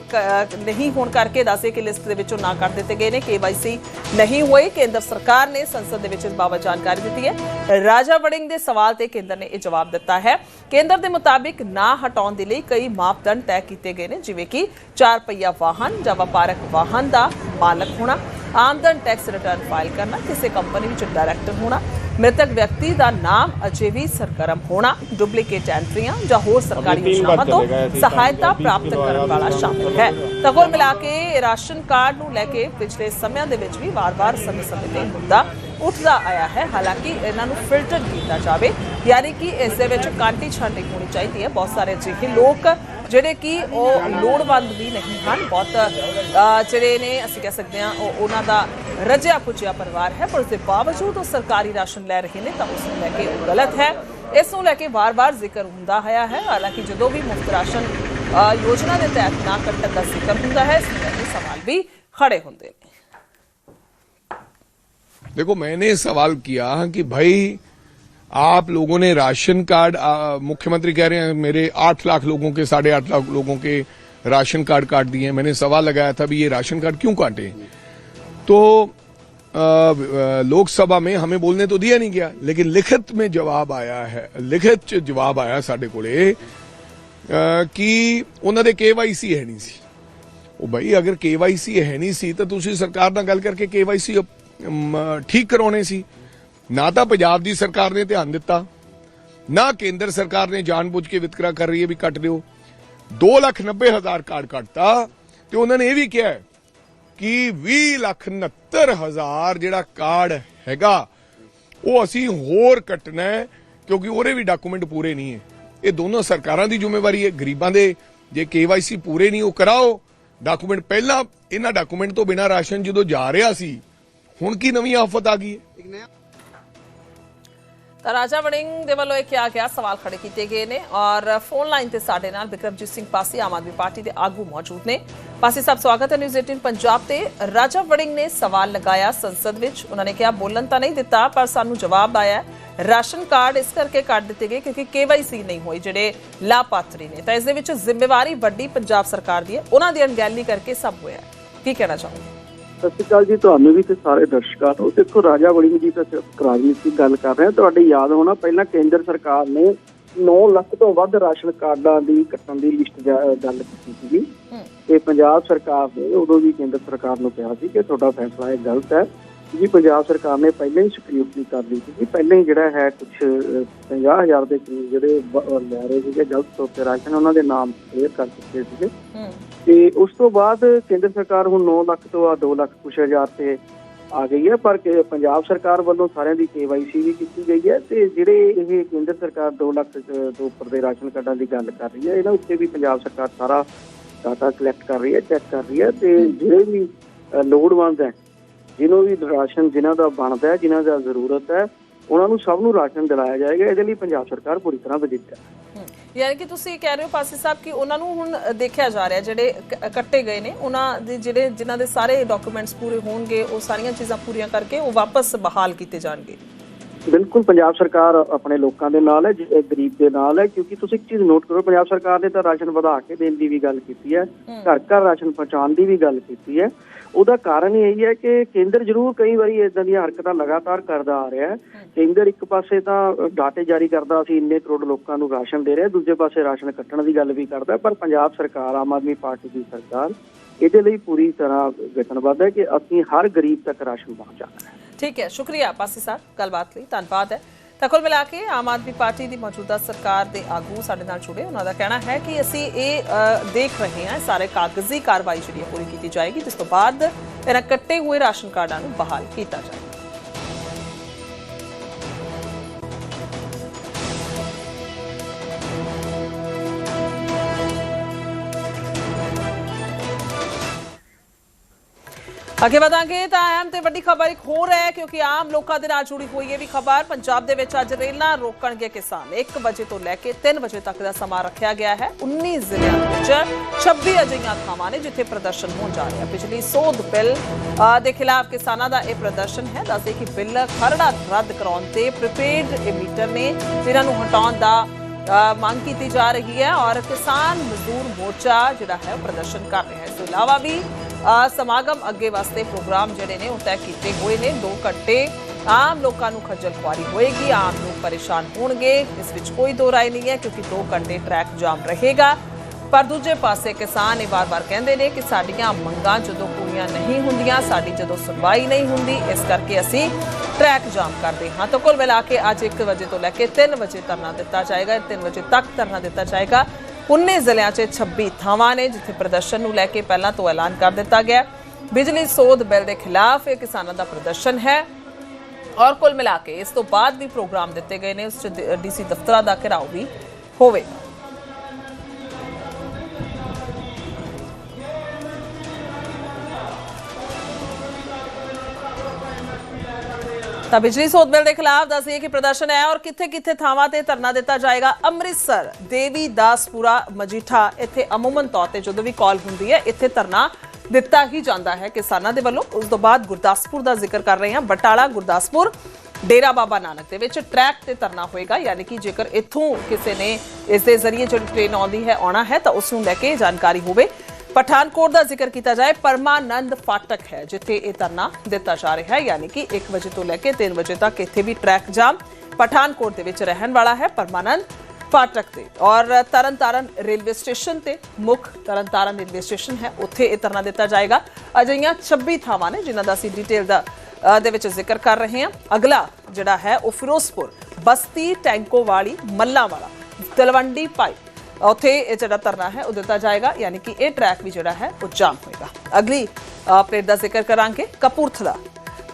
ਨਹੀਂ ਹੋਣ ਕਰਕੇ ਦੱਸੇ ਕਿ ਲਿਸਟ ਦੇ ਵਿੱਚੋਂ ਨਾਂ ਕੱਟ ਦਿੱਤੇ ਗਏ ਨੇ। ਕੇਵਾਈਸੀ ਨਹੀਂ ਹੋਏ ਕੇਂਦਰ ਸਰਕਾਰ ਨੇ ਸੰਸਦ ਦੇ ਵਿੱਚ ਇਸ ਬਾਬਤ ਜਾਣਕਾਰੀ ਦਿੱਤੀ ਹੈ। ਰਾਜਾ ਵੜਿੰਗ ਦੇ ਸਵਾਲ ਤੇ ਕੇਂਦਰ ਨੇ ਇਹ ਜਵਾਬ ਦਿੱਤਾ ਹੈ। ਕੇਂਦਰ ਦੇ ਮੁਤਾਬਿਕ ਨਾ ਹਟਾਉਣ ਦੇ ਲਈ ਕਈ ਮਾਪਦੰਡ ਤੈਅ ਕੀਤੇ ਗਏ ਨੇ ਜਿਵੇਂ ਕਿ 4 ਪਹੀਆ ਵਾਹਨ ਜਾਂ ਵਪਾਰਕ ਵਾਹਨ ਦਾ ਮਾਲਕ ਹੋਣਾ ਆਮਦਨ ਟੈਕਸ ਰਿਟਰਨ ਫਾਈਲ ਕਰਨਾ ਕਿਸੇ ਕੰਪਨੀ ਵਿੱਚ ਡਾਇਰੈਕਟਰ ਹੋਣਾ ਮ੍ਰਿਤਕ ਵਿਅਕਤੀ ਦਾ ਨਾਮ ਅਜੇ ਵੀ ਸਰਗਰਮ ਹੋਣਾ ਡੁਪਲੀਕੇਟ ਐਂਟਰੀਆਂ ਜਾਂ ਹੋਰ ਸਰਕਾਰੀ ਯੋਜਨਾਵਾਂ ਤੋਂ ਸਹਾਇਤਾ ਪ੍ਰਾਪਤ ਕਰਨ ਵਾਲਾ ਸ਼ਾਮਿਲ ਹੈ। ਤਾਂ ਕੁੱਲ ਮਿਲਾ ਕੇ ਰਾਸ਼ਨ ਕਾਰਡ ਨੂੰ ਲੈ ਕੇ ਪਿਛਲੇ ਸਮਿਆਂ ਦੇ ਵਿੱਚ ਵੀ ਵਾਰ-ਵਾਰ ਸਮੇਂ-ਸਮੇਂ ਤੇ ਮੁੱਦਾ ਉੱਠਦਾ ਆਇਆ ਹੈ। ਹਾਲਾਂਕਿ ਇਹਨਾਂ ਨੂੰ ਫਿਲਟਰ ਕੀਤਾ ਜਾਵੇ ਯਾਨੀ ਕਿ ਇਸ ਦੇ ਵਿੱਚ ਕਾਂਟੀ ਛਾਂਟੀ ਹੋਣੀ ਚਾਹੀਦੀ ਹੈ। ਬਹੁਤ ਸਾਰੇ ਅਜਿਹੇ ਲੋਕ ਜਿਹੜੇ ਕਿ ਉਹ ਲੋੜਵੰਦ ਵੀ ਨਹੀਂ ਹਨ ਬਹੁਤ ਅ, ਜਿਹੜੇ ਨੇ ਅਸੀਂ ਕਹਿ ਸਕਦੇ ਹਾਂ ਉਹ ਉਹਨਾਂ ਦਾ ਰਜਿਆ ਪੁਜਿਆ ਪਰਿਵਾਰ ਹੈ ਪਰ ਉਸ ਦੇ ਬਾਵਜੂਦ ਉਹ ਸਰਕਾਰੀ ਰਾਸ਼ਨ ਲੈ ਰਹੇ ਨੇ ਤਾਂ ਉਸ ਨੂੰ ਲੈ ਕੇ ਉਹ ਗਲਤ ਹੈ ਇਸ ਨੂੰ ਲੈ ਕੇ ਵਾਰ-ਵਾਰ ਜ਼ਿਕਰ ਹੁੰਦਾ ਆਇਆ ਹੈ ਹਾਲਾਂਕਿ ਜਦੋਂ ਵੀ ਮੁਫਤ ਰਾਸ਼ਨ ਅ, ਯੋਜਨਾ ਦੇ ਤਹਿਤ ਨਾ ਕੱਟਣ ਦਾ ਜ਼ਿਕਰ ਹੁੰਦਾ ਹੈ ਇਸ ਨੂੰ ਲੈ ਕੇ ਸਵਾਲ ਵੀ खड़े होते हैं देखो मैंने सवाल किया कि भाई आप लोगों ने राशन कार्ड आ, मुख्यमंत्री कह रहे हैं मेरे आठ लाख लोगों के साढ़े आठ लाख लोगों के राशन कार्ड काट दिए मैंने सवाल लगाया था भी ये राशन कार्ड क्यों काटे तो आ, आ, लोकसभा में हमें बोलने तो दिया नहीं गया लेकिन लिखित में जवाब आया है लिखित ਚ ਜਵਾਬ ਆਇਆ ਸਾਡੇ ਕੋਲੇ ਅ, ਕਿ ਉਹਨਾਂ ਦੇ ਕੇਵਾਈਸੀ ਹੈ ਨਹੀਂ ਸੀ ਉਹ ਭਾਈ ਅਗਰ ਕੇਵਾਈਸੀ ਹੈ ਨਹੀਂ ਸੀ ਤਾਂ ਤੁਸੀਂ ਸਰਕਾਰ ਨਾਲ ਗੱਲ ਕਰਕੇ ਕੇਵਾਈਸੀ ਠੀਕ ਕਰਾਉਣੇ ਸੀ ਨਾ ਤਾਂ ਪੰਜਾਬ ਦੀ ਸਰਕਾਰ ਨੇ ਧਿਆਨ ਦਿੱਤਾ ਨਾ ਕੇਂਦਰ ਸਰਕਾਰ ਨੇ ਜਾਣਬੁੱਝ ਕੇ ਵਿਤਕਰਾ ਕਰ ਰਹੀ ਹੈ ਵੀ ਕੱਟ ਦਿਓ। 2,90,000 ਕਾਰਡ ਕੱਟਤਾ ਤੇ ਉਹਨਾਂ ਨੇ ਇਹ ਵੀ ਕਿਹਾ ਕਿ 20 ਲੱਖ 69 ਜਿਹੜਾ ਕਾਰਡ ਹੈਗਾ ਉਹ ਅਸੀਂ ਹੋਰ ਕੱਟਣਾ ਕਿਉਂਕਿ ਉਹਦੇ ਵੀ ਡਾਕੂਮੈਂਟ ਪੂਰੇ ਨਹੀਂ ਹੈ। ਇਹ ਦੋਨੋਂ ਸਰਕਾਰਾਂ ਦੀ ਜ਼ਿੰਮੇਵਾਰੀ ਹੈ ਗਰੀਬਾਂ ਦੇ। ਜੇ ਕੇਵਾਈਸੀ ਪੂਰੇ ਨਹੀਂ ਉਹ ਕਰਾਓ। ਡਾਕੂਮੈਂਟ ਪਹਿਲਾਂ ਇਹਨਾਂ ਡਾਕੂਮੈਂਟ ਤੋਂ ਬਿਨਾਂ ਰਾਸ਼ਨ ਜਦੋਂ ਜਾ ਰਿਹਾ ਸੀ ਹੁਣ ਕੀ ਨਵੀਂ ਆਫਤ ਆ ਗਈ ਹੈ? ਤਾਂ ਰਾਜਾ ਵੜਿੰਗ ਦੇ ਵੱਲੋਂ ਇਹ ਕਿਹਾ ਗਿਆ, ਸਵਾਲ ਖੜੇ ਕੀਤੇ ਗਏ ਨੇ ਔਰ ਫੋਨ ਲਾਈਨ ਤੇ ਸਾਡੇ ਨਾਲ ਵਿਕਰਮਜੀਤ ਸਿੰਘ ਪਾਸੀ, ਆਮ ਆਦਮੀ ਪਾਰਟੀ ਦੇ ਆਗੂ ਮੌਜੂਦ ਨੇ। ਪਾਸੀ ਸਾਹਿਬ, ਸਵਾਗਤ ਹੈ ਨਿਊਜ਼ 18 ਪੰਜਾਬ ਤੇ। ਰਾਜਾ ਵੜਿੰਗ ਨੇ ਸਵਾਲ ਲਗਾਇਆ ਸੰਸਦ ਵਿੱਚ। ਉਹਨਾਂ ਨੇ ਕਿਹਾ, ਬੋਲਣ ਤਾਂ ਨਹੀਂ ਦਿੱਤਾ, ਪਰ ਸਾਨੂੰ ਜਵਾਬ ਆਇਆ ਰਾਸ਼ਨ ਕਾਰਡ ਇਸ ਕਰਕੇ ਕੱਢ ਦਿੱਤੇ ਗਏ ਕਿਉਂਕਿ ਕੇਵਾਈਸੀ ਨਹੀਂ ਹੋਈ ਜਿਹੜੇ ਲਾਭਪਾਤਰੀ ਨੇ। ਤਾਂ ਇਸ ਦੇ ਵਿੱਚ ਜ਼ਿੰਮੇਵਾਰੀ ਵੱਡੀ ਪੰਜਾਬ ਸਰਕਾਰ ਦੀ ਹੈ। ਉਹਨਾਂ ਦੀ ਅਣਗਹਿਲੀ ਕਰਕੇ ਸਭ ਹੋਇਆ ਕੀ ਕਹਿਣਾ ਚਾਹੁੰਦੇ ਸਤਿ ਸ਼੍ਰੀ ਅਕਾਲ ਜੀ ਤੁਹਾਨੂੰ ਵੀ ਤੇ ਸਾਰੇ ਦਰਸ਼ਕਾਂ ਨੂੰ। ਦੇਖੋ ਰਾਜਾ ਵੜਿੰਗ ਜੀ ਦੀ ਗੱਲ ਕਰ ਰਹੇ। ਆ ਤੁਹਾਡੇ ਯਾਦ ਹੋਣਾ ਪਹਿਲਾਂ ਕੇਂਦਰ ਸਰਕਾਰ ਨੇ 9 ਲੱਖ ਤੋਂ ਵੱਧ ਰਾਸ਼ਨ ਕਾਰਡਾਂ ਦੀ ਕੱਟਣ ਦੀ ਲਿਸਟ ਗੱਲ ਕੀਤੀ ਸੀਗੀ। ਤੇ ਪੰਜਾਬ ਸਰਕਾਰ ਨੇ ਉਦੋਂ ਵੀ ਕੇਂਦਰ ਸਰਕਾਰ ਨੂੰ ਕਿਹਾ ਸੀ ਕਿ ਤੁਹਾਡਾ ਫੈਸਲਾ ਇਹ ਗਲਤ ਹੈ। ਜੀ ਪੰਜਾਬ ਸਰਕਾਰ ਨੇ ਪਹਿਲਾਂ ਹੀ ਸਕ੍ਰਿਪਟ ਕਰ ਲਈ ਸੀ। ਪਹਿਲਾਂ ਹੀ ਜਿਹੜਾ ਹੈ ਕੁਝ 50000 ਦੇ ਕਰੀਬ ਜਿਹੜੇ ਲੈ ਰਹੇ ਸੀਗੇ ਗਲਤ ਤੌਰ ਤੇ ਰਾਸ਼ਨ ਉਹਨਾਂ ਦੇ ਨਾਮ ਕਲੀਅਰ ਕਰ ਚੁੱਕੇ ਸੀਗੇ। ਤੇ ਉਸ ਤੋਂ ਬਾਅਦ ਕੇਂਦਰ ਸਰਕਾਰ ਹੁਣ 9 ਲੱਖ ਤੋਂ ਆ 2 ਲੱਖ ਕੁਛ ਹਜ਼ਾਰ ਤੇ ਆ ਗਈ ਹੈ ਪਰ ਪੰਜਾਬ ਸਰਕਾਰ ਵੱਲੋਂ ਸਾਰਿਆਂ ਦੀ ਕੇਵਾਈਸੀ ਵੀ ਕੀਤੀ ਗਈ ਹੈ ਤੇ ਜਿਹੜੇ ਇਹ ਕੇਂਦਰ ਸਰਕਾਰ 2 ਲੱਖ ਤੋਂ ਉੱਪਰ ਦੇ ਰਾਸ਼ਨ ਕਾਰਡਾਂ ਦੀ ਗੱਲ ਕਰ ਰਹੀ ਹੈ ਇਹਨਾਂ ਉੱਤੇ ਵੀ ਪੰਜਾਬ ਸਰਕਾਰ ਸਾਰਾ ਡਾਟਾ ਕਲੈਕਟ ਕਰ ਰਹੀ ਹੈ ਚੈੱਕ ਕਰ ਰਹੀ ਹੈ ਤੇ ਜਿਹੜੇ ਵੀ ਲੋੜਵੰਦ ਹੈ ਜਿਹਨੂੰ ਵੀ ਰਾਸ਼ਨ ਜਿਨ੍ਹਾਂ ਦਾ ਬਣਦਾ ਹੈ, ਜਿਨ੍ਹਾਂ ਦਾ ਜ਼ਰੂਰਤ ਹੈ, ਉਹਨਾਂ ਨੂੰ ਸਭ ਨੂੰ ਰਾਸ਼ਨ ਦਿਲਾਇਆ ਜਾਏਗਾ, ਇਹਦੇ ਲਈ ਪੰਜਾਬ ਸਰਕਾਰ ਪੂਰੀ ਤਰ੍ਹਾਂ ਵਜਿੱਤ ਹੈ। ਯਾਨੀ ਕਿ ਤੁਸੀਂ ਕਹਿ ਰਹੇ ਹੋ ਪਾਸੀ ਸਾਹਿਬ ਕਿ ਉਹਨਾਂ ਨੂੰ ਹੁਣ ਦੇਖਿਆ ਜਾ ਰਿਹਾ, ਜਿਹੜੇ ਕੱਟੇ ਗਏ ਨੇ, ਉਹਨਾਂ ਦੇ ਜਿਹੜੇ, ਜਿਨ੍ਹਾਂ ਦੇ ਸਾਰੇ ਡਾਕੂਮੈਂਟਸ ਪੂਰੇ ਹੋਣਗੇ, ਉਹ ਸਾਰੀਆਂ ਚੀਜ਼ਾਂ ਪੂਰੀਆਂ ਕਰਕੇ ਉਹ ਵਾਪਸ ਬਹਾਲ ਕੀਤੇ ਜਾਣਗੇ। ਬਿਲਕੁਲ ਪੰਜਾਬ ਸਰਕਾਰ ਆਪਣੇ ਲੋਕਾਂ ਦੇ ਨਾਲ ਹੈ ਗਰੀਬ ਦੇ ਨਾਲ ਹੈ ਕਿਉਂਕਿ ਤੁਸੀਂ ਇੱਕ ਚੀਜ਼ ਨੋਟ ਕਰੋ ਪੰਜਾਬ ਸਰਕਾਰ ਨੇ ਤਾਂ ਰਾਸ਼ਨ ਵਧਾ ਕੇ ਦੇਣ ਦੀ ਵੀ ਗੱਲ ਕੀਤੀ ਹੈ ਘਰ ਘਰ ਰਾਸ਼ਨ ਪਹੁੰਚਾਉਣ ਦੀ ਵੀ ਗੱਲ ਕੀਤੀ ਹੈ। ਉਹਦਾ ਕਾਰਨ ਇਹ ਹੈ ਕਿ ਕੇਂਦਰ ਜ਼ਰੂਰ ਕਈ ਵਾਰੀ ਇਦਾਂ ਦੀਆਂ ਹਰਕਤਾਂ ਲਗਾਤਾਰ ਕਰਦਾ ਆ ਰਿਹਾ ਹੈ। ਕੇਂਦਰ ਇੱਕ ਪਾਸੇ ਤਾਂ ਡਾਟੇ ਜਾਰੀ ਕਰਦਾ ਅਸੀਂ ਇੰਨੇ ਕਰੋੜ ਲੋਕਾਂ ਨੂੰ ਰਾਸ਼ਨ ਦੇ ਰਹੇ ਦੂਜੇ ਪਾਸੇ ਰਾਸ਼ਨ ਕੱਟਣ ਦੀ ਗੱਲ ਵੀ ਕਰਦਾ ਪਰ ਪੰਜਾਬ ਸਰਕਾਰ ਆਮ ਆਦਮੀ ਪਾਰਟੀ ਦੀ ਸਰਕਾਰ ਇਹਦੇ ਲਈ ਪੂਰੀ ਤਰ੍ਹਾਂ ਵਚਨਬੱਧ ਹੈ ਕਿ ਅਸੀਂ ਹਰ ਗਰੀਬ ਤੱਕ ਰਾਸ਼ਨ ਪਹੁੰਚਾਉਣਾ ਹੈ। ਠੀਕ ਹੈ ਸ਼ੁਕਰੀਆ ਪਾਸੀ ਸਾਹਿਬ ਗੱਲਬਾਤ ਲਈ ਧੰਨਵਾਦ ਹੈ ਤਾਂ ਕੁੱਲ ਮਿਲਾ ਕੇ ਆਮ ਆਦਮੀ ਪਾਰਟੀ ਦੀ ਮੌਜੂਦਾ ਸਰਕਾਰ ਦੇ ਆਗੂ ਸਾਡੇ ਨਾਲ ਜੁੜੇ ਉਹਨਾਂ ਦਾ ਕਹਿਣਾ ਹੈ ਕਿ ਅਸੀਂ ਇਹ ਦੇਖ ਰਹੇ ਹਾਂ ਸਾਰੇ ਕਾਗਜ਼ੀ ਕਾਰਵਾਈ ਜਿਹੜੀ ਹੈ ਪੂਰੀ ਕੀਤੀ ਜਾਏਗੀ ਜਿਸ ਤੋਂ ਬਾਅਦ ਇਹਨਾਂ ਕੱਟੇ ਹੋਏ ਰਾਸ਼ਨ ਕਾਰਡਾਂ ਨੂੰ ਬਹਾਲ ਕੀਤਾ ਜਾਏਗਾ ਅੱਗੇ ਵਧਾਂਗੇ ਤਾਂ ਅਹਿਮ ਤੇ ਵੱਡੀ ਖਬਰ ਇੱਕ ਹੋਰ ਹੈ, ਕਿਉਂਕਿ ਆਮ ਲੋਕਾਂ ਦੇ ਨਾਲ ਜੁੜੀ ਹੋਈ ਇਹ ਵੀ ਖਬਰ, ਪੰਜਾਬ ਦੇ ਵਿੱਚ ਅੱਜ ਰੇਲਾਂ ਰੋਕਣਗੇ ਕਿਸਾਨ। 1 ਵਜੇ ਤੋਂ ਲੈ ਕੇ 3 ਵਜੇ ਤੱਕ ਦਾ ਸਮਾਂ ਰੱਖਿਆ ਗਿਆ ਹੈ। 19 ਜ਼ਿਲ੍ਹਿਆਂ ਦੇ ਵਿੱਚ 26 ਅਜਿਹੀਆਂ ਥਾਵਾਂ ਨੇ ਜਿੱਥੇ ਪ੍ਰਦਰਸ਼ਨ ਹੋਣ ਜਾ ਰਿਹਾ ਪਿਛਲੀ ਸੋਧ ਬਿੱਲ ਦੇ ਖਿਲਾਫ ਕਿਸਾਨਾਂ ਦਾ ਇਹ ਪ੍ਰਦਰਸ਼ਨ ਹੈ। ਦੱਸਦੇ ਕਿ ਬਿੱਲ ਖਰੜਾ ਰੱਦ ਕਰਾਉਣ ਤੇ ਪ੍ਰੀਪੇਡ ਮੀਟਰ ਨੇ ਇਹਨਾਂ ਨੂੰ ਹਟਾਉਣ ਦਾ ਮੰਗ ਕੀਤੀ ਜਾ ਰਹੀ ਹੈ ਔਰ ਕਿਸਾਨ ਮਜ਼ਦੂਰ ਮੋਰਚਾ ਜਿਹੜਾ ਹੈ ਉਹ ਪ੍ਰਦਰਸ਼ਨ ਕਰ ਰਿਹਾ ਹੈ। ਇਸ ਤੋਂ ਇਲਾਵਾ ਵੀ ਸਮਾਗਮ ਅੱਗੇ ਵਾਸਤੇ ਪ੍ਰੋਗਰਾਮ ਜਿਹੜੇ ਨੇ ਉਹ ਤੈਅ ਕੀਤੇ ਹੋਏ ਨੇ। 2 ਘੰਟੇ ਆਮ ਲੋਕਾਂ ਨੂੰ ਖੱਜਲ ਖੁਆਰੀ ਹੋਏਗੀ, ਆਮ ਲੋਕ ਪਰੇਸ਼ਾਨ ਹੋਣਗੇ। ਇਸ ਵਿੱਚ ਕੋਈ ਦੋ ਰਾਏ ਨਹੀਂ ਹੈ ਕਿਉਂਕਿ 2 ਘੰਟੇ ਟਰੈਕ ਜਾਮ ਰਹੇਗਾ। ਪਰ ਦੂਜੇ ਪਾਸੇ ਕਿਸਾਨ ਇਹ ਵਾਰ-ਵਾਰ ਕਹਿੰਦੇ ਨੇ ਕਿ ਸਾਡੀਆਂ ਮੰਗਾਂ ਜਦੋਂ ਪੂਰੀਆਂ ਨਹੀਂ ਹੁੰਦੀਆਂ, ਸਾਡੀ ਜਦੋਂ ਸੁਣਵਾਈ ਨਹੀਂ ਹੁੰਦੀ, ਇਸ ਕਰਕੇ ਅਸੀਂ ਟਰੈਕ ਜਾਮ ਕਰਦੇ ਹਾਂ। ਤਾਂ ਕੁੱਲ ਮਿਲਾ ਕੇ ਅੱਜ 1 ਵਜੇ ਤੋਂ ਲੈ ਕੇ 3 ਵਜੇ ਧਰਨਾ ਦਿੱਤਾ ਜਾਏਗਾ। 3 ਵਜੇ ਤੱਕ ਧਰਨਾ ਦਿੱਤਾ ਜਾਏਗਾ। 19 ਜ਼ਿਲ੍ਹਿਆਂ 'ਚ 26 ਥਾਵਾਂ ਨੇ ਜਿੱਥੇ ਪ੍ਰਦਰਸ਼ਨ ਨੂੰ ਲੈ ਕੇ ਪਹਿਲਾਂ ਤੋਂ ਐਲਾਨ ਕਰ ਦਿੱਤਾ ਗਿਆ ਬਿਜਲੀ ਸੋਧ ਬਿੱਲ ਦੇ ਖਿਲਾਫ ਇਹ ਕਿਸਾਨਾਂ ਦਾ ਪ੍ਰਦਰਸ਼ਨ ਹੈ। ਔਰ ਕੁੱਲ ਮਿਲਾ ਕੇ ਇਸ ਤੋਂ ਬਾਅਦ ਵੀ ਪ੍ਰੋਗਰਾਮ ਦਿੱਤੇ ਗਏ ਨੇ, ਉਸ 'ਚ ਡੀਸੀ ਦਫ਼ਤਰਾਂ ਦਾ ਘਿਰਾਓ ਵੀ ਹੋਵੇਗਾ। ਤਾਂ ਬਿਜਲੀ ਸੋਧ ਬਿੱਲ ਦੇ ਖਿਲਾਫ ਦੱਸਿਏ ਕਿ ਪ੍ਰਦਰਸ਼ਨ ਹੈ ਔਰ ਕਿੱਥੇ ਕਿੱਥੇ ਥਾਵਾਂ ਤੇ ਧਰਨਾ ਦਿੱਤਾ ਜਾਏਗਾ। ਅੰਮ੍ਰਿਤਸਰ, ਦੇਵੀ ਦਾਸਪੁਰਾ, ਮਜੀਠਾ, ਇੱਥੇ ਅਮੂਮਨ ਤੌਰ ਤੇ ਜਦੋਂ ਵੀ ਕਾਲ ਹੁੰਦੀ ਹੈ, ਇੱਥੇ ਧਰਨਾ ਦਿੱਤਾ ਹੀ ਜਾਂਦਾ ਹੈ। ਕਿਸਾਨਾਂ ਦੇ ਵੱਲੋਂ ਉਸ ਤੋਂ ਬਾਅਦ ਗੁਰਦਾਸਪੁਰ ਦਾ ਜ਼ਿਕਰ ਕਰ ਰਹੇ ਹਾਂ। ਬਟਾਲਾ, ਗੁਰਦਾਸਪੁਰ, ਡੇਰਾ ਬਾਬਾ ਨਾਨਕ ਦੇ ਵਿੱਚ ਟਰੈਕ ਤੇ ਧਰਨਾ ਹੋਏਗਾ। ਯਾਨੀ ਕਿ ਜੇਕਰ ਇੱਥੋਂ ਕਿਸੇ ਨੇ ਇਸ ਦੇ ਜ਼ਰੀਏ ਜਿਹੜੀ ਟ੍ਰੇਨ ਆਉਂਦੀ ਹੈ, ਆਉਣਾ ਹੈ, ਤਾਂ ਉਸ ਨੂੰ ਲੈ ਕੇ ਜਾਣਕਾਰੀ ਹੋਵੇ। ਪਠਾਨਕੋਟ ਦਾ ਜ਼ਿਕਰ ਕੀਤਾ ਜਾਏ, ਪਰਮਾਨੰਦ ਫਾਟਕ ਹੈ, ਜਿੱਥੇ ਇਹ ਧਰਨਾ ਦਿੱਤਾ ਜਾ ਰਿਹਾ ਹੈ। ਯਾਨੀ ਕਿ 1 ਵਜੇ ਤੋਂ ਲੈ ਕੇ 3 ਵਜੇ ਤੱਕ ਇੱਥੇ ਵੀ ਟਰੈਕ ਜਾਮ ਪਠਾਨਕੋਟ ਦੇ ਵਿੱਚ ਰਹਿਣ ਵਾਲਾ ਹੈ ਪਰਮਾਨੰਦ ਫਾਟਕ ਤੇ। ਔਰ ਤਰਨਤਾਰਨ ਰੇਲਵੇ ਸਟੇਸ਼ਨ ਤੇ ਮੁੱਖ ਤਰਨਤਾਰਨ ਰੇਲਵੇ ਸਟੇਸ਼ਨ ਹੈ, ਉੱਥੇ ਇਹ ਧਰਨਾ ਦਿੱਤਾ ਜਾਏਗਾ। ਅਜਿਹੀਆਂ 26 ਥਾਵਾਂ ਨੇ ਜਿਨ੍ਹਾਂ ਦਾ ਅਸੀਂ ਡਿਟੇਲ ਦਾ ਦੇ ਵਿੱਚ ਜ਼ਿਕਰ ਕਰ ਰਹੇ ਹਾਂ। ਅਗਲਾ ਜਿਹੜਾ ਹੈ, ਉਹ ਫਿਰੋਜ਼ਪੁਰ ਬਸਤੀ ਟੈਂਕੋ ਵਾਲੀ ਮੱਲਾ ਵਾਲਾ ਤਲਵੰਡੀ ਪਾਈ ਉੱਥੇ ਇਹ ਜਿਹੜਾ ਧਰਨਾ ਹੈ, ਉਹ ਦਿੱਤਾ ਜਾਏਗਾ, ਯਾਨੀ ਕਿ ਇਹ ਟਰੈਕ ਵੀ ਜਿਹੜਾ ਹੈ, ਉਹ ਜਾਮ ਹੋਏਗਾ। ਅਗਲੀ ਅਪਡੇਟ ਦਾ ਜ਼ਿਕਰ ਕਰਾਂਗੇ ਕਪੂਰਥਲਾ।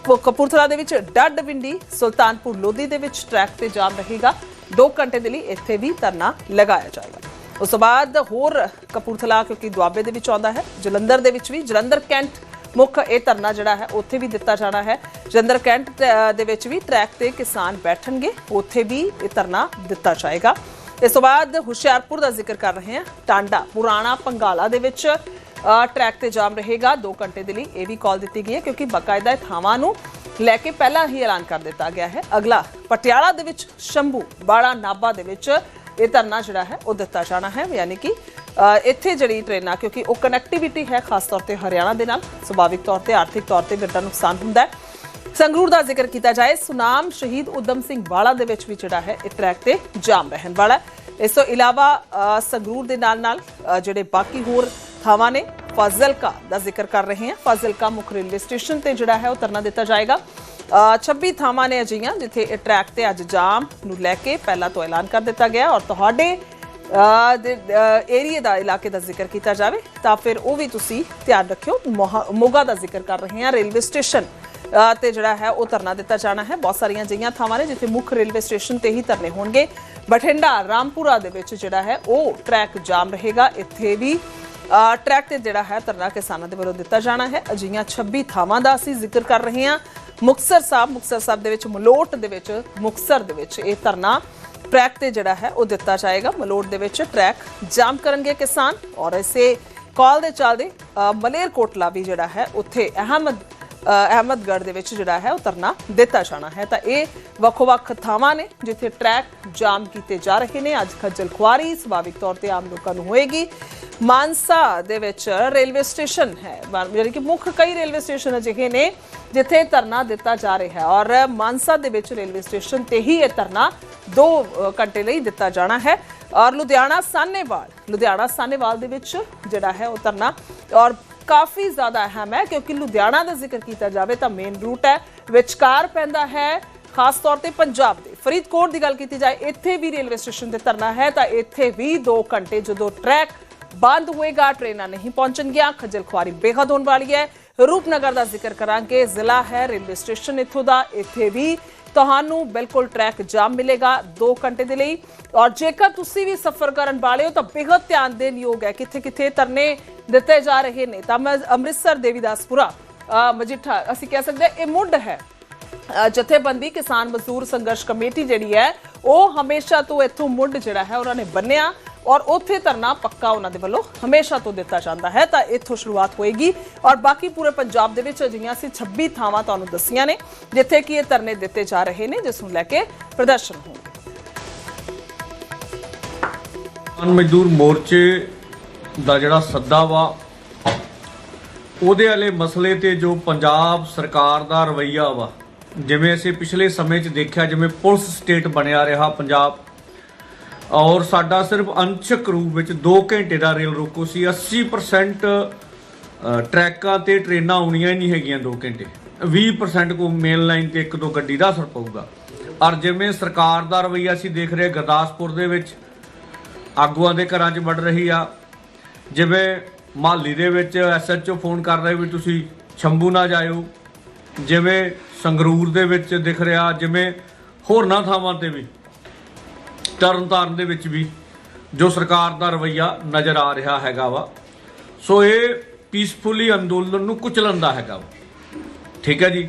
ਪ- ਕਪੂਰਥਲਾ ਦੇ ਵਿੱਚ ਡੱਡ ਵਿੰਡੀ ਸੁਲਤਾਨਪੁਰ ਲੋਧੀ ਦੇ ਵਿੱਚ ਟਰੈਕ ਤੇ ਜਾਮ ਰਹੇਗਾ। 2 ਘੰਟੇ ਦੇ ਲਈ ਇੱਥੇ ਵੀ ਧਰਨਾ ਲਗਾਇਆ ਜਾਏਗਾ। ਉਸ ਤੋਂ ਬਾਅਦ ਹੋਰ ਕਪੂਰਥਲਾ, ਕਿਉਂਕਿ ਦੁਆਬੇ ਦੇ ਵਿੱਚ ਆਉਂਦਾ ਹੈ, ਜਲੰਧਰ ਦੇ ਵਿੱਚ ਵੀ, ਜਲੰਧਰ ਕੈਂਟ ਮੁੱਖ ਇਹ ਧਰਨਾ ਜਿਹੜਾ ਹੈ, ਉੱਥੇ ਵੀ ਦਿੱਤਾ ਜਾਣਾ ਹੈ। ਜਲੰਧਰ ਕੈਂਟ ਦੇ ਵਿੱਚ ਵੀ ਟਰੈਕ ਤੇ ਕਿਸਾਨ ਬੈਠਣਗੇ, ਉੱਥੇ ਵੀ ਇਹ ਧਰਨਾ ਦਿੱਤਾ ਜਾਏਗਾ। ਇਸ ਤੋਂ ਬਾਅਦ ਹੁਸ਼ਿਆਰਪੁਰ ਦਾ ਜ਼ਿਕਰ ਕਰ ਰਹੇ ਹਾਂ। ਟਾਂਡਾ, ਪੁਰਾਣਾ ਪੰਗਾਲਾ ਦੇ ਵਿੱਚ ਟਰੈਕ ਤੇ ਜਾਮ ਰਹੇਗਾ। 2 ਘੰਟੇ ਦੇ ਲਈ ਇਹ ਵੀ ਕਾਲ ਦਿੱਤੀ ਗਈ ਹੈ ਕਿਉਂਕਿ ਬਕਾਇਦਾ ਥਾਵਾਂ ਨੂੰ ਲੈ ਕੇ ਪਹਿਲਾਂ ਹੀ ਐਲਾਨ ਕਰ ਦਿੱਤਾ ਗਿਆ ਹੈ। ਅਗਲਾ, ਪਟਿਆਲਾ ਦੇ ਵਿੱਚ ਸ਼ੰਭੂ ਬਾੜਾ ਨਾਬਾ ਦੇ ਵਿੱਚ ਇਹ ਧਰਨਾ ਜਿਹੜਾ ਹੈ ਉਹ ਦਿੱਤਾ ਜਾਣਾ ਹੈ। ਯਾਨੀ ਕਿ ਇੱਥੇ ਜਿਹੜੀ ਟ੍ਰੇਨਾਂ ਕਿਉਂਕਿ ਉਹ ਕਨੈਕਟੀਵਿਟੀ ਹੈ ਖਾਸ ਤੌਰ ਤੇ ਹਰਿਆਣਾ ਦੇ ਨਾਲ। ਸੁਭਾਵਿਕ ਤੌਰ ਤੇ, ਆਰਥਿਕ ਤੌਰ ਤੇ ਵੱਡਾ ਨੁਕਸਾਨ ਹੁੰਦਾ ਹੈ। ਸੰਗਰੂਰ ਦਾ ਜ਼ਿਕਰ ਕੀਤਾ ਜਾਏ ਸੁਨਾਮ ਸ਼ਹੀਦ ਉਦਮ ਸਿੰਘ ਵਾਲਾ ਦੇ ਵਿੱਚ ਵੀ ਜਿਹੜਾ ਹੈ ਇਹ ਟਰੈਕ ਤੇ ਜਾਮ ਰਹਿਣ ਵਾਲਾ ਇਸ ਤੋਂ ਇਲਾਵਾ ਸੰਗਰੂਰ ਦੇ ਨਾਲ ਨਾਲ ਜਿਹੜੇ ਬਾਕੀ ਹੋਰ ਥਾਵਾਂ ਨੇ ਫਾਜ਼ਿਲਕਾ ਦਾ ਜ਼ਿਕਰ ਕਰ ਰਹੇ ਹਾਂ। ਫਾਜ਼ਿਲਕਾ ਮੁੱਖ ਰੇਲਵੇ ਸਟੇਸ਼ਨ ਤੇ ਜਿਹੜਾ ਹੈ ਉਹ ਧਰਨਾ ਦਿੱਤਾ ਜਾਏਗਾ। ਅ, 26 ਥਾਵਾਂ ਨੇ ਅਜਿਹੀਆਂ ਜਿੱਥੇ ਇਹ ਟਰੈਕ ਤੇ ਅੱਜ ਜਾਮ ਨੂੰ ਲੈ ਕੇ ਪਹਿਲਾਂ ਤੋਂ ਐਲਾਨ ਕਰ ਦਿੱਤਾ ਗਿਆ ਔਰ ਤੁਹਾਡੇ ਦੇ ਏਰੀਆ ਦਾ ਇਲਾਕੇ ਦਾ ਜ਼ਿਕਰ ਕੀਤਾ ਜਾਵੇ ਤਾਂ ਫਿਰ ਉਹ ਵੀ ਤੁਸੀਂ ਧਿਆਨ ਰੱਖਿਓ। ਮੋਹਾ- ਮੋਗਾ ਦਾ ਜ਼ਿਕਰ ਕਰ ਰਹੇ ਹਾਂ ਰੇਲਵੇ ਸਟੇਸ਼ਨ। ਤੇ ਜਿਹੜਾ ਹੈ ਉਹ ਧਰਨਾ ਦਿੱਤਾ ਜਾਣਾ ਹੈ। ਬਹੁਤ ਸਾਰੀਆਂ ਜਿਹੀਆਂ ਥਾਵਾਂ ਨੇ ਜਿੱਥੇ ਮੁੱਖ ਰੇਲਵੇ ਸਟੇਸ਼ਨ ਤੇ ਹੀ ਧਰਨੇ ਹੋਣਗੇ। ਬਠਿੰਡਾ ਰਾਮਪੁਰਾ ਦੇ ਵਿੱਚ ਜਿਹੜਾ ਹੈ ਉਹ ਟਰੈਕ ਜਾਮ ਰਹੇਗਾ। ਇੱਥੇ ਵੀ ਟਰੈਕ ਤੇ ਜਿਹੜਾ ਹੈ ਧਰਨਾ ਕਿਸਾਨਾਂ ਦੇ ਵੱਲੋਂ ਦਿੱਤਾ ਜਾਣਾ ਹੈ। ਅਜਿਹੀਆਂ 26 ਥਾਵਾਂ ਦਾ ਅਸੀਂ ਜ਼ਿਕਰ ਕਰ ਰਹੇ ਹਾਂ। ਮੁਕਤਸਰ ਸਾਹਿਬ ਮੁਕਤਸਰ ਸਾਹਿਬ ਦੇ ਵਿੱਚ ਮਲੋਟ ਦੇ ਵਿੱਚ ਮੁਕਤਸਰ ਦੇ ਵਿੱਚ ਇਹ ਧਰਨਾ ਟਰੈਕ ਤੇ ਜਿਹੜਾ ਹੈ ਉਹ ਦਿੱਤਾ ਜਾਏਗਾ। ਮਲੋਟ ਦੇ ਵਿੱਚ ਟਰੈਕ ਜਾਮ ਕਰਨਗੇ ਕਿਸਾਨ। ਔਰ ਇਸੇ ਕਾਲ ਦੇ ਚੱਲਦੇ ਅ, ਮਲੇਰਕੋਟਲਾ ਵੀ ਜਿਹੜਾ ਹੈ ਉੱਥੇ ਅਹਿਮਦ ਅਹਿਮਦਗੜ੍ਹ ਦੇ ਵਿੱਚ ਜਿਹੜਾ ਹੈ ਉਹ ਧਰਨਾ ਦਿੱਤਾ ਜਾਣਾ ਹੈ। ਤਾਂ ਇਹ ਵੱਖੋ-ਵੱਖ ਥਾਵਾਂ ਨੇ ਜਿੱਥੇ ਟਰੈਕ ਜਾਮ ਕੀਤੇ ਜਾ ਰਹੇ ਨੇ। ਅੱਜ ਖੱਜਲ ਖੁਆਰੀ ਸੁਭਾਵਿਕ ਤੌਰ ਤੇ ਆਮ ਲੋਕਾਂ ਨੂੰ ਹੋਏਗੀ। ਮਾਨਸਾ ਦੇ ਵਿੱਚ ਰੇਲਵੇ ਸਟੇਸ਼ਨ ਹੈ। ਮਾ- ਕਿ ਮੁੱਖ ਕਈ ਰੇਲਵੇ ਸਟੇਸ਼ਨ ਅਜਿਹੇ ਨੇ ਜਿੱਥੇ ਧਰਨਾ ਦਿੱਤਾ ਜਾ ਰਿਹਾ ਹੈ। ਔਰ ਮਾਨਸਾ ਦੇ ਵਿੱਚ ਰੇਲਵੇ ਸਟੇਸ਼ਨ ਤੇ ਹੀ ਇਹ ਧਰਨਾ 2 ਘੰਟੇ ਲਈ ਦਿੱਤਾ ਜਾਣਾ ਹੈ। ਔਰ ਲੁਧਿਆਣਾ ਸਾਨੇਵਾਲ ਲੁਧਿਆਣਾ ਸਾਨੇਵਾਲ ਦੇ ਵਿੱਚ ਜਿਹੜਾ ਹੈ ਉਹ ਧਰਨਾ। ਔਰ ਕਾਫੀ ਜ਼ਿਆਦਾ ਅਹਿਮ ਹੈ, ਕਿਉਂਕਿ ਲੁਧਿਆਣਾ ਦਾ ਜ਼ਿਕਰ ਕੀਤਾ ਜਾਵੇ ਤਾਂ ਮੇਨ ਰੂਟ ਹੈ, ਵਿਚਕਾਰ ਪੈਂਦਾ ਹੈ, ਖਾਸ ਤੌਰ ਤੇ ਪੰਜਾਬ ਦੇ। ਫਰੀਦਕੋਟ ਦੀ ਗੱਲ ਕੀਤੀ ਜਾਏ, ਇੱਥੇ ਵੀ ਰੇਲਵੇ ਸਟੇਸ਼ਨ ਤੇ ਧਰਨਾ ਹੈ, ਤਾਂ ਇੱਥੇ ਵੀ 2 ਘੰਟੇ ਜਦੋਂ ਟਰੈਕ ਬੰਦ ਹੋਏਗਾ, ਟ੍ਰੇਨਾਂ ਨਹੀਂ ਪਹੁੰਚਣਗੀਆਂ, ਖੱਜਲ ਖੁਆਰੀ ਬੇਹੱਦ ਹੋਣ ਵਾਲੀ ਹੈ। ਰੂਪਨਗਰ ਦਾ ਜ਼ਿਕਰ ਕਰਾਂਗੇ, ਜ਼ਿਲ੍ਹਾ ਹੈ, ਰੇਲਵੇ ਸਟੇਸ਼ਨ ਇੱਥੋਂ ਦਾ, ਇੱਥੇ ਵੀ ਤੁਹਾਨੂੰ ਬਿਲਕੁਲ ਟਰੈਕ ਜਾਮ ਮਿਲੇਗਾ 2 ਘੰਟੇ ਦੇ ਲਈ। ਔਰ ਜੇਕਰ ਤੁਸੀਂ ਵੀ ਸਫ਼ਰ ਕਰਨ ਵਾਲੇ ਹੋ, ਤਾਂ ਬੇਹੱਦ ਧਿਆਨ ਦੇਣ ਯੋਗ ਹੈ ਕਿੱਥੇ ਕਿੱਥੇ ਤਰਨੇ ਦਿੱਤੇ ਜਾ ਰਹੇ ਨੇ। ਤਾਂ ਅੰਮ੍ਰਿਤਸਰ ਦੇਵੀਦਾਸਪੁਰਾ ਅ, ਮਜੀਠਾ ਅਸੀਂ ਕਹਿ ਸਕਦੇ ਇਹ ਮੁੱਢ ਹੈ। ਜਥੇਬੰਦੀ ਕਿਸਾਨ ਮਜ਼ਦੂਰ ਸੰਘਰਸ਼ ਕਮੇਟੀ ਜਿਹੜੀ ਹੈ ਉਹ ਹਮੇਸ਼ਾ ਤੋਂ ਇੱਥੋਂ ਮੁੱਢ ਜਿਹੜਾ ਹੈ ਉਹਨਾਂ ਨੇ ਬੰਨਿਆ ਔਰ ਉੱਥੇ ਧਰਨਾ ਪੱਕਾ ਉਹਨਾਂ ਦੇ ਵੱਲੋਂ ਹਮੇਸ਼ਾ ਤੋਂ ਦਿੱਤਾ ਜਾਂਦਾ ਹੈ। ਤਾਂ ਇੱਥੋਂ ਸ਼ੁਰੂਆਤ ਹੋਏਗੀ ਔਰ ਬਾਕੀ ਪੂਰੇ ਪੰਜਾਬ ਦੇ ਵਿੱਚ ਅਜਿਹੀਆਂ ਸੀ 26 ਥਾਵਾਂ ਤੁਹਾਨੂੰ ਦੱਸੀਆਂ ਨੇ ਜਿੱਥੇ ਕਿ ਇਹ ਧਰਨੇ ਦਿੱਤੇ ਜਾ ਰਹੇ ਨੇ ਜਿਸ ਨੂੰ ਲੈ ਕੇ ਪ੍ਰਦਰਸ਼ਨ ਹੋਣਗੇ। ਕਿਸਾਨ ਮਜ਼ਦੂਰ ਮੋਰਚੇ ਦਾ ਜਿਹੜਾ ਸੱਦਾ ਵਾ, ਉਹਦੇ ਵਾਲੇ ਮਸਲੇ ਤੇ ਜੋ ਪੰਜਾਬ ਸਰਕਾਰ ਦਾ ਰਵਈਆ ਵਾ, ਜਿਵੇਂ ਅਸੀਂ ਪਿਛਲੇ ਸਮੇਂ 'ਚ ਦੇਖਿਆ, ਜਿਵੇਂ ਪੁਲਿਸ ਸਟੇਟ ਬਣਿਆ ਰਿਹਾ ਪੰਜਾਬ, ਔਰ ਸਾਡਾ ਸਿਰਫ ਅੰਸ਼ਕ ਰੂਪ ਵਿੱਚ 2 ਘੰਟੇ ਦਾ ਰੇਲ ਰੋਕੋ ਸੀ 80% ਟਰੈਕਾਂ ਤੇ ਟ੍ਰੇਨਾਂ ਆਉਣੀਆਂ ਹੀ ਨਹੀਂ ਹੈਗੀਆਂ 2 ਘੰਟੇ। 20% ਕੋ ਮੇਨ ਲਾਈਨ ਤੇ ਇੱਕ ਦੋ ਗੱਡੀ ਦਾ ਅਸਰ ਪਊਗਾ। ਔਰ ਜਿਵੇਂ ਸਰਕਾਰ ਦਾ ਰਵਈਆ ਅਸੀਂ ਦੇਖ ਰਹੇ ਗੁਰਦਾਸਪੁਰ ਦੇ ਵਿੱਚ ਆਗੂਆਂ ਦੇ ਘਰਾਂ 'ਚ ਵੱਢ ਰਹੀ ਆ ਜਿਵੇਂ ਮਾਲੀ ਦੇ ਵਿੱਚ ਐਸਐਚਓ ਫੋਨ ਕਰ ਰਹੇ ਵੀ ਤੁਸੀਂ ਸ਼ੰਭੂ ਨਾ ਜਾਇਓ, ਜਿਵੇਂ ਸੰਗਰੂਰ ਦੇ ਵਿੱਚ ਦਿਖ ਰਿਹਾ, ਜਿਵੇਂ ਹੋਰਨਾਂ ਥਾਵਾਂ ਤੇ ਵੀ, ਤਰਨਤਾਰਨ ਦੇ ਵਿੱਚ ਵੀ, ਜੋ ਸਰਕਾਰ ਦਾ ਰਵਈਆ ਨਜ਼ਰ ਆ ਰਿਹਾ ਹੈਗਾ ਵਾ। ਸੋ ਇਹ ਪੀਸਫੁਲੀ ਅੰਦੋਲਨ ਨੂੰ ਕੁਚਲਣ ਦਾ ਹੈਗਾ ਵਾ। ਠੀਕ ਹੈ ਜੀ?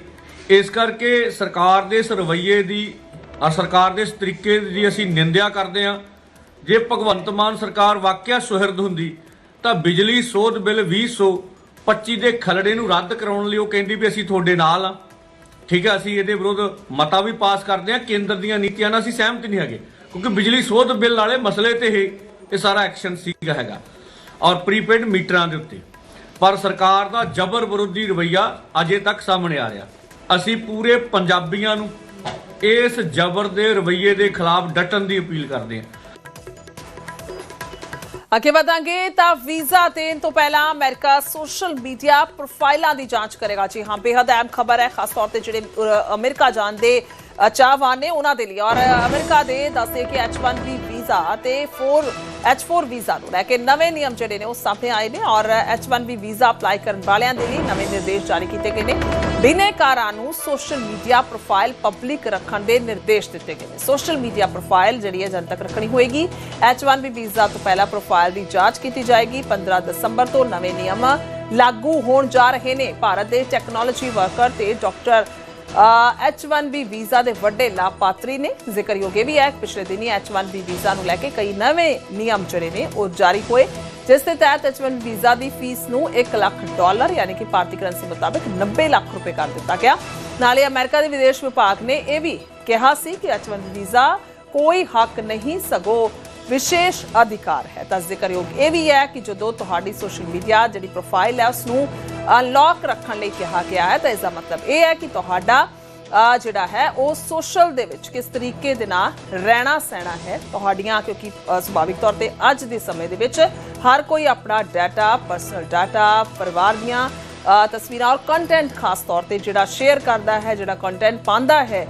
ਇਸ ਕਰਕੇ ਸਰਕਾਰ ਦੇ ਇਸ ਰਵੱਈਏ ਦੀ ਔਰ ਸਰਕਾਰ ਦੇ ਇਸ ਤਰੀਕੇ ਦੀ ਅਸੀਂ ਨਿੰਦਿਆ ਕਰਦੇ ਹਾਂ। ਜੇ ਭਗਵੰਤ ਮਾਨ ਸਰਕਾਰ ਵਾਕਿਆ ਸੁਹਿਰਦ ਹੁੰਦੀ ਤਾਂ ਬਿਜਲੀ, ਸੋਧ ਬਿੱਲ 2025 ਦੇ ਖਲੜੇ ਨੂੰ ਰੱਦ ਕਰਾਉਣ ਲਈ ਉਹ ਕਹਿੰਦੀ ਵੀ ਅਸੀਂ ਤੁਹਾਡੇ ਨਾਲ ਆ। ਠੀਕ ਹੈ ਅਸੀਂ ਇਹਦੇ ਵਿਰੁੱਧ ਮਤਾ ਵੀ ਪਾਸ ਕਰਦੇ ਹਾਂ, ਕੇਂਦਰ ਦੀਆਂ ਨੀਤੀਆਂ ਨਾਲ ਅਸੀਂ ਸਹਿਮਤ ਨਹੀਂ ਹੈਗੇ। ਕਿਉਂਕਿ ਬਿਜਲੀ ਸੋਧ ਬਿੱਲ ਵਾਲੇ ਮਸਲੇ ਤੇ ਇਹ ਇਹ ਸਾਰਾ ਐਕਸ਼ਨ ਸੀਗਾ ਹੈਗਾ। ਔਰ ਪ੍ਰੀਪੇਡ ਮੀਟਰਾਂ ਦੇ ਉੱਤੇ। ਪਰ ਸਰਕਾਰ ਦਾ ਜ਼ਬਰ ਵਿਰੋਧੀ ਰਵਈਆ ਅਜੇ ਤੱਕ ਸਾਹਮਣੇ ਆ ਰਿਹਾ। ਅਸੀਂ ਪੂਰੇ ਪੰਜਾਬੀਆਂ ਨੂੰ ਇਸ ਜ਼ਬਰ ਦੇ ਰਵਈਏ ਦੇ ਖਿਲਾਫ ਡਟਣ ਦੀ ਅਪੀਲ ਕਰਦੇ ਹਾਂ। ਅੱਗੇ ਵਧਾਂਗੇ ਤਾਂ ਵੀਜ਼ਾ ਦੇਣ ਤੋਂ ਪਹਿਲਾਂ ਅਮਰੀਕਾ ਸੋਸ਼ਲ ਮੀਡੀਆ ਪ੍ਰੋਫਾਈਲਾਂ ਦੀ ਜਾਂਚ ਕਰੇਗਾ। ਜੀ ਹਾਂ ਬੇहद ਅਹਿਮ ਖਬਰ ਹੈ, ਖਾਸ ਤੌਰ ਤੇ ਜਿਹੜੇ ਅਮਰੀਕਾ ਜਾਣ ਦੇ ਚਾਹਵਾਨ ਨੇ ਉਹਨਾਂ ਦੇ ਲਈ। ਔਰ ਅਮਰੀਕਾ ਦੇ ਦੱਸਦੇ ਕਿ H1B ਵੀਜ਼ਾ ਵੀਜ਼ਾ ਤੇ 4 H4 ਵੀਜ਼ਾ ਨੂੰ ਲੈ ਕੇ ਨਵੇਂ ਨਿਯਮ ਜਿਹੜੇ ਨੇ ਉਹ ਸਾਹਮਣੇ ਆਏ ਨੇ। ਔਰ H1B ਵੀਜ਼ਾ ਅਪਲਾਈ ਕਰਨ ਵਾਲਿਆਂ ਦੇ ਲਈ ਨਵੇਂ ਨਿਰਦੇਸ਼ ਜਾਰੀ ਕੀਤੇ ਗਏ ਨੇ। ਬਿਨੇਕਾਰਾਂ ਨੂੰ ਸੋਸ਼ਲ ਮੀਡੀਆ ਪ੍ਰੋਫਾਈਲ ਪਬਲਿਕ ਰੱਖਣ ਦੇ ਨਿਰਦੇਸ਼ ਦਿੱਤੇ ਗਏ ਨੇ। ਸੋਸ਼ਲ ਮੀਡੀਆ ਪ੍ਰੋਫਾਈਲ ਜਿਹੜੀ ਹੈ ਜਨਤਕ ਰੱਖਣੀ ਹੋਏਗੀ। H1B ਵੀਜ਼ਾ ਤੋਂ ਪਹਿਲਾਂ ਪ੍ਰੋਫਾਈਲ ਦੀ ਜਾਂਚ ਕੀਤੀ ਜਾਏਗੀ। 15 ਦਸੰਬਰ ਤੋਂ ਨਵੇਂ ਨਿਯਮ ਲਾਗੂ ਹੋਣ ਜਾ ਰਹੇ ਨੇ। ਭਾਰਤ ਦੇ ਟੈਕਨੋਲੋਜੀ ਵਰਕਰ ਤੇ ਡਾਕਟਰ H1B ਵੀਜ਼ਾ ਦੇ ਵੱਡੇ ਲਾਭਪਾਤਰੀ ਨੇ। ਜ਼ਿਕਰਯੋਗ ਇਹ ਵੀ ਹੈ ਪਿਛਲੇ ਦਿਨੀ H1B ਵੀਜ਼ਾ ਨੂੰ ਲੈ ਕੇ ਕਈ ਨਵੇਂ ਨਿਯਮ ਜਿਹੜੇ ਨੇ ਉਹ ਜਾਰੀ ਹੋਏ। ਜਿਸ ਦੇ ਤਹਿਤ H1B ਵੀਜ਼ਾ ਦੀ ਫੀਸ ਨੂੰ 1 ਲੱਖ ਡਾਲਰ ਯਾਨੀ ਕਿ ਭਾਰਤੀ ਕਰੰਸੀ ਮੁਤਾਬਕ 90 ਲੱਖ ਰੁਪਏ ਕਰ ਦਿੱਤਾ ਗਿਆ। ਨਾਲੇ ਅਮਰੀਕਾ ਦੇ ਵਿਦੇਸ਼ ਵਿਭਾਗ ਨੇ ਇਹ ਵੀ ਕਿਹਾ ਸੀ ਕਿ H1B ਵੀਜ਼ਾ ਕੋਈ ਹੱਕ ਨਹੀਂ, ਸਗੋਂ ਵਿਸ਼ੇਸ਼ ਅਧਿਕਾਰ ਹੈ। ਤਾਂ ਜ਼ਿਕਰਯੋਗ ਇਹ ਵੀ ਹੈ ਕਿ ਜਦੋਂ ਤੁਹਾਡੀ ਸੋਸ਼ਲ ਮੀਡੀਆ ਜਿਹੜੀ ਪ੍ਰੋਫਾਈਲ ਹੈ ਉਸ ਨੂੰ ਅਨਲੌਕ ਰੱਖਣ ਲਈ ਕਿਹਾ ਗਿਆ ਹੈ, ਤਾਂ ਇਸ ਦਾ ਮਤਲਬ ਇਹ ਹੈ ਕਿ ਤੁਹਾਡਾ ਅ, ਜਿਹੜਾ ਹੈ ਉਹ ਸੋਸ਼ਲ ਦੇ ਵਿੱਚ ਕਿਸ ਤਰੀਕੇ ਦੇ ਨਾਲ ਰਹਿਣਾ ਸਹਿਣਾ ਹੈ ਤੁਹਾਡੀਆਂ ਕਿਉਂਕਿ ਸੁਭਾਵਿਕ ਤੌਰ ਤੇ ਅੱਜ ਦੇ ਸਮੇਂ ਦੇ ਵਿੱਚ ਹਰ ਕੋਈ ਆਪਣਾ ਡਾਟਾ ਪਰਸਨਲ ਡਾਟਾ ਪਰਿਵਾਰ ਦੀਆਂ ਤਸਵੀਰਾਂ ਔਰ ਕੰਟੈਂਟ ਖਾਸ ਤੌਰ ਤੇ ਜਿਹੜਾ ਸ਼ੇਅਰ ਕਰਦਾ ਹੈ ਜਿਹੜਾ ਕੰਟੈਂਟ ਪਾਉਂਦਾ ਹੈ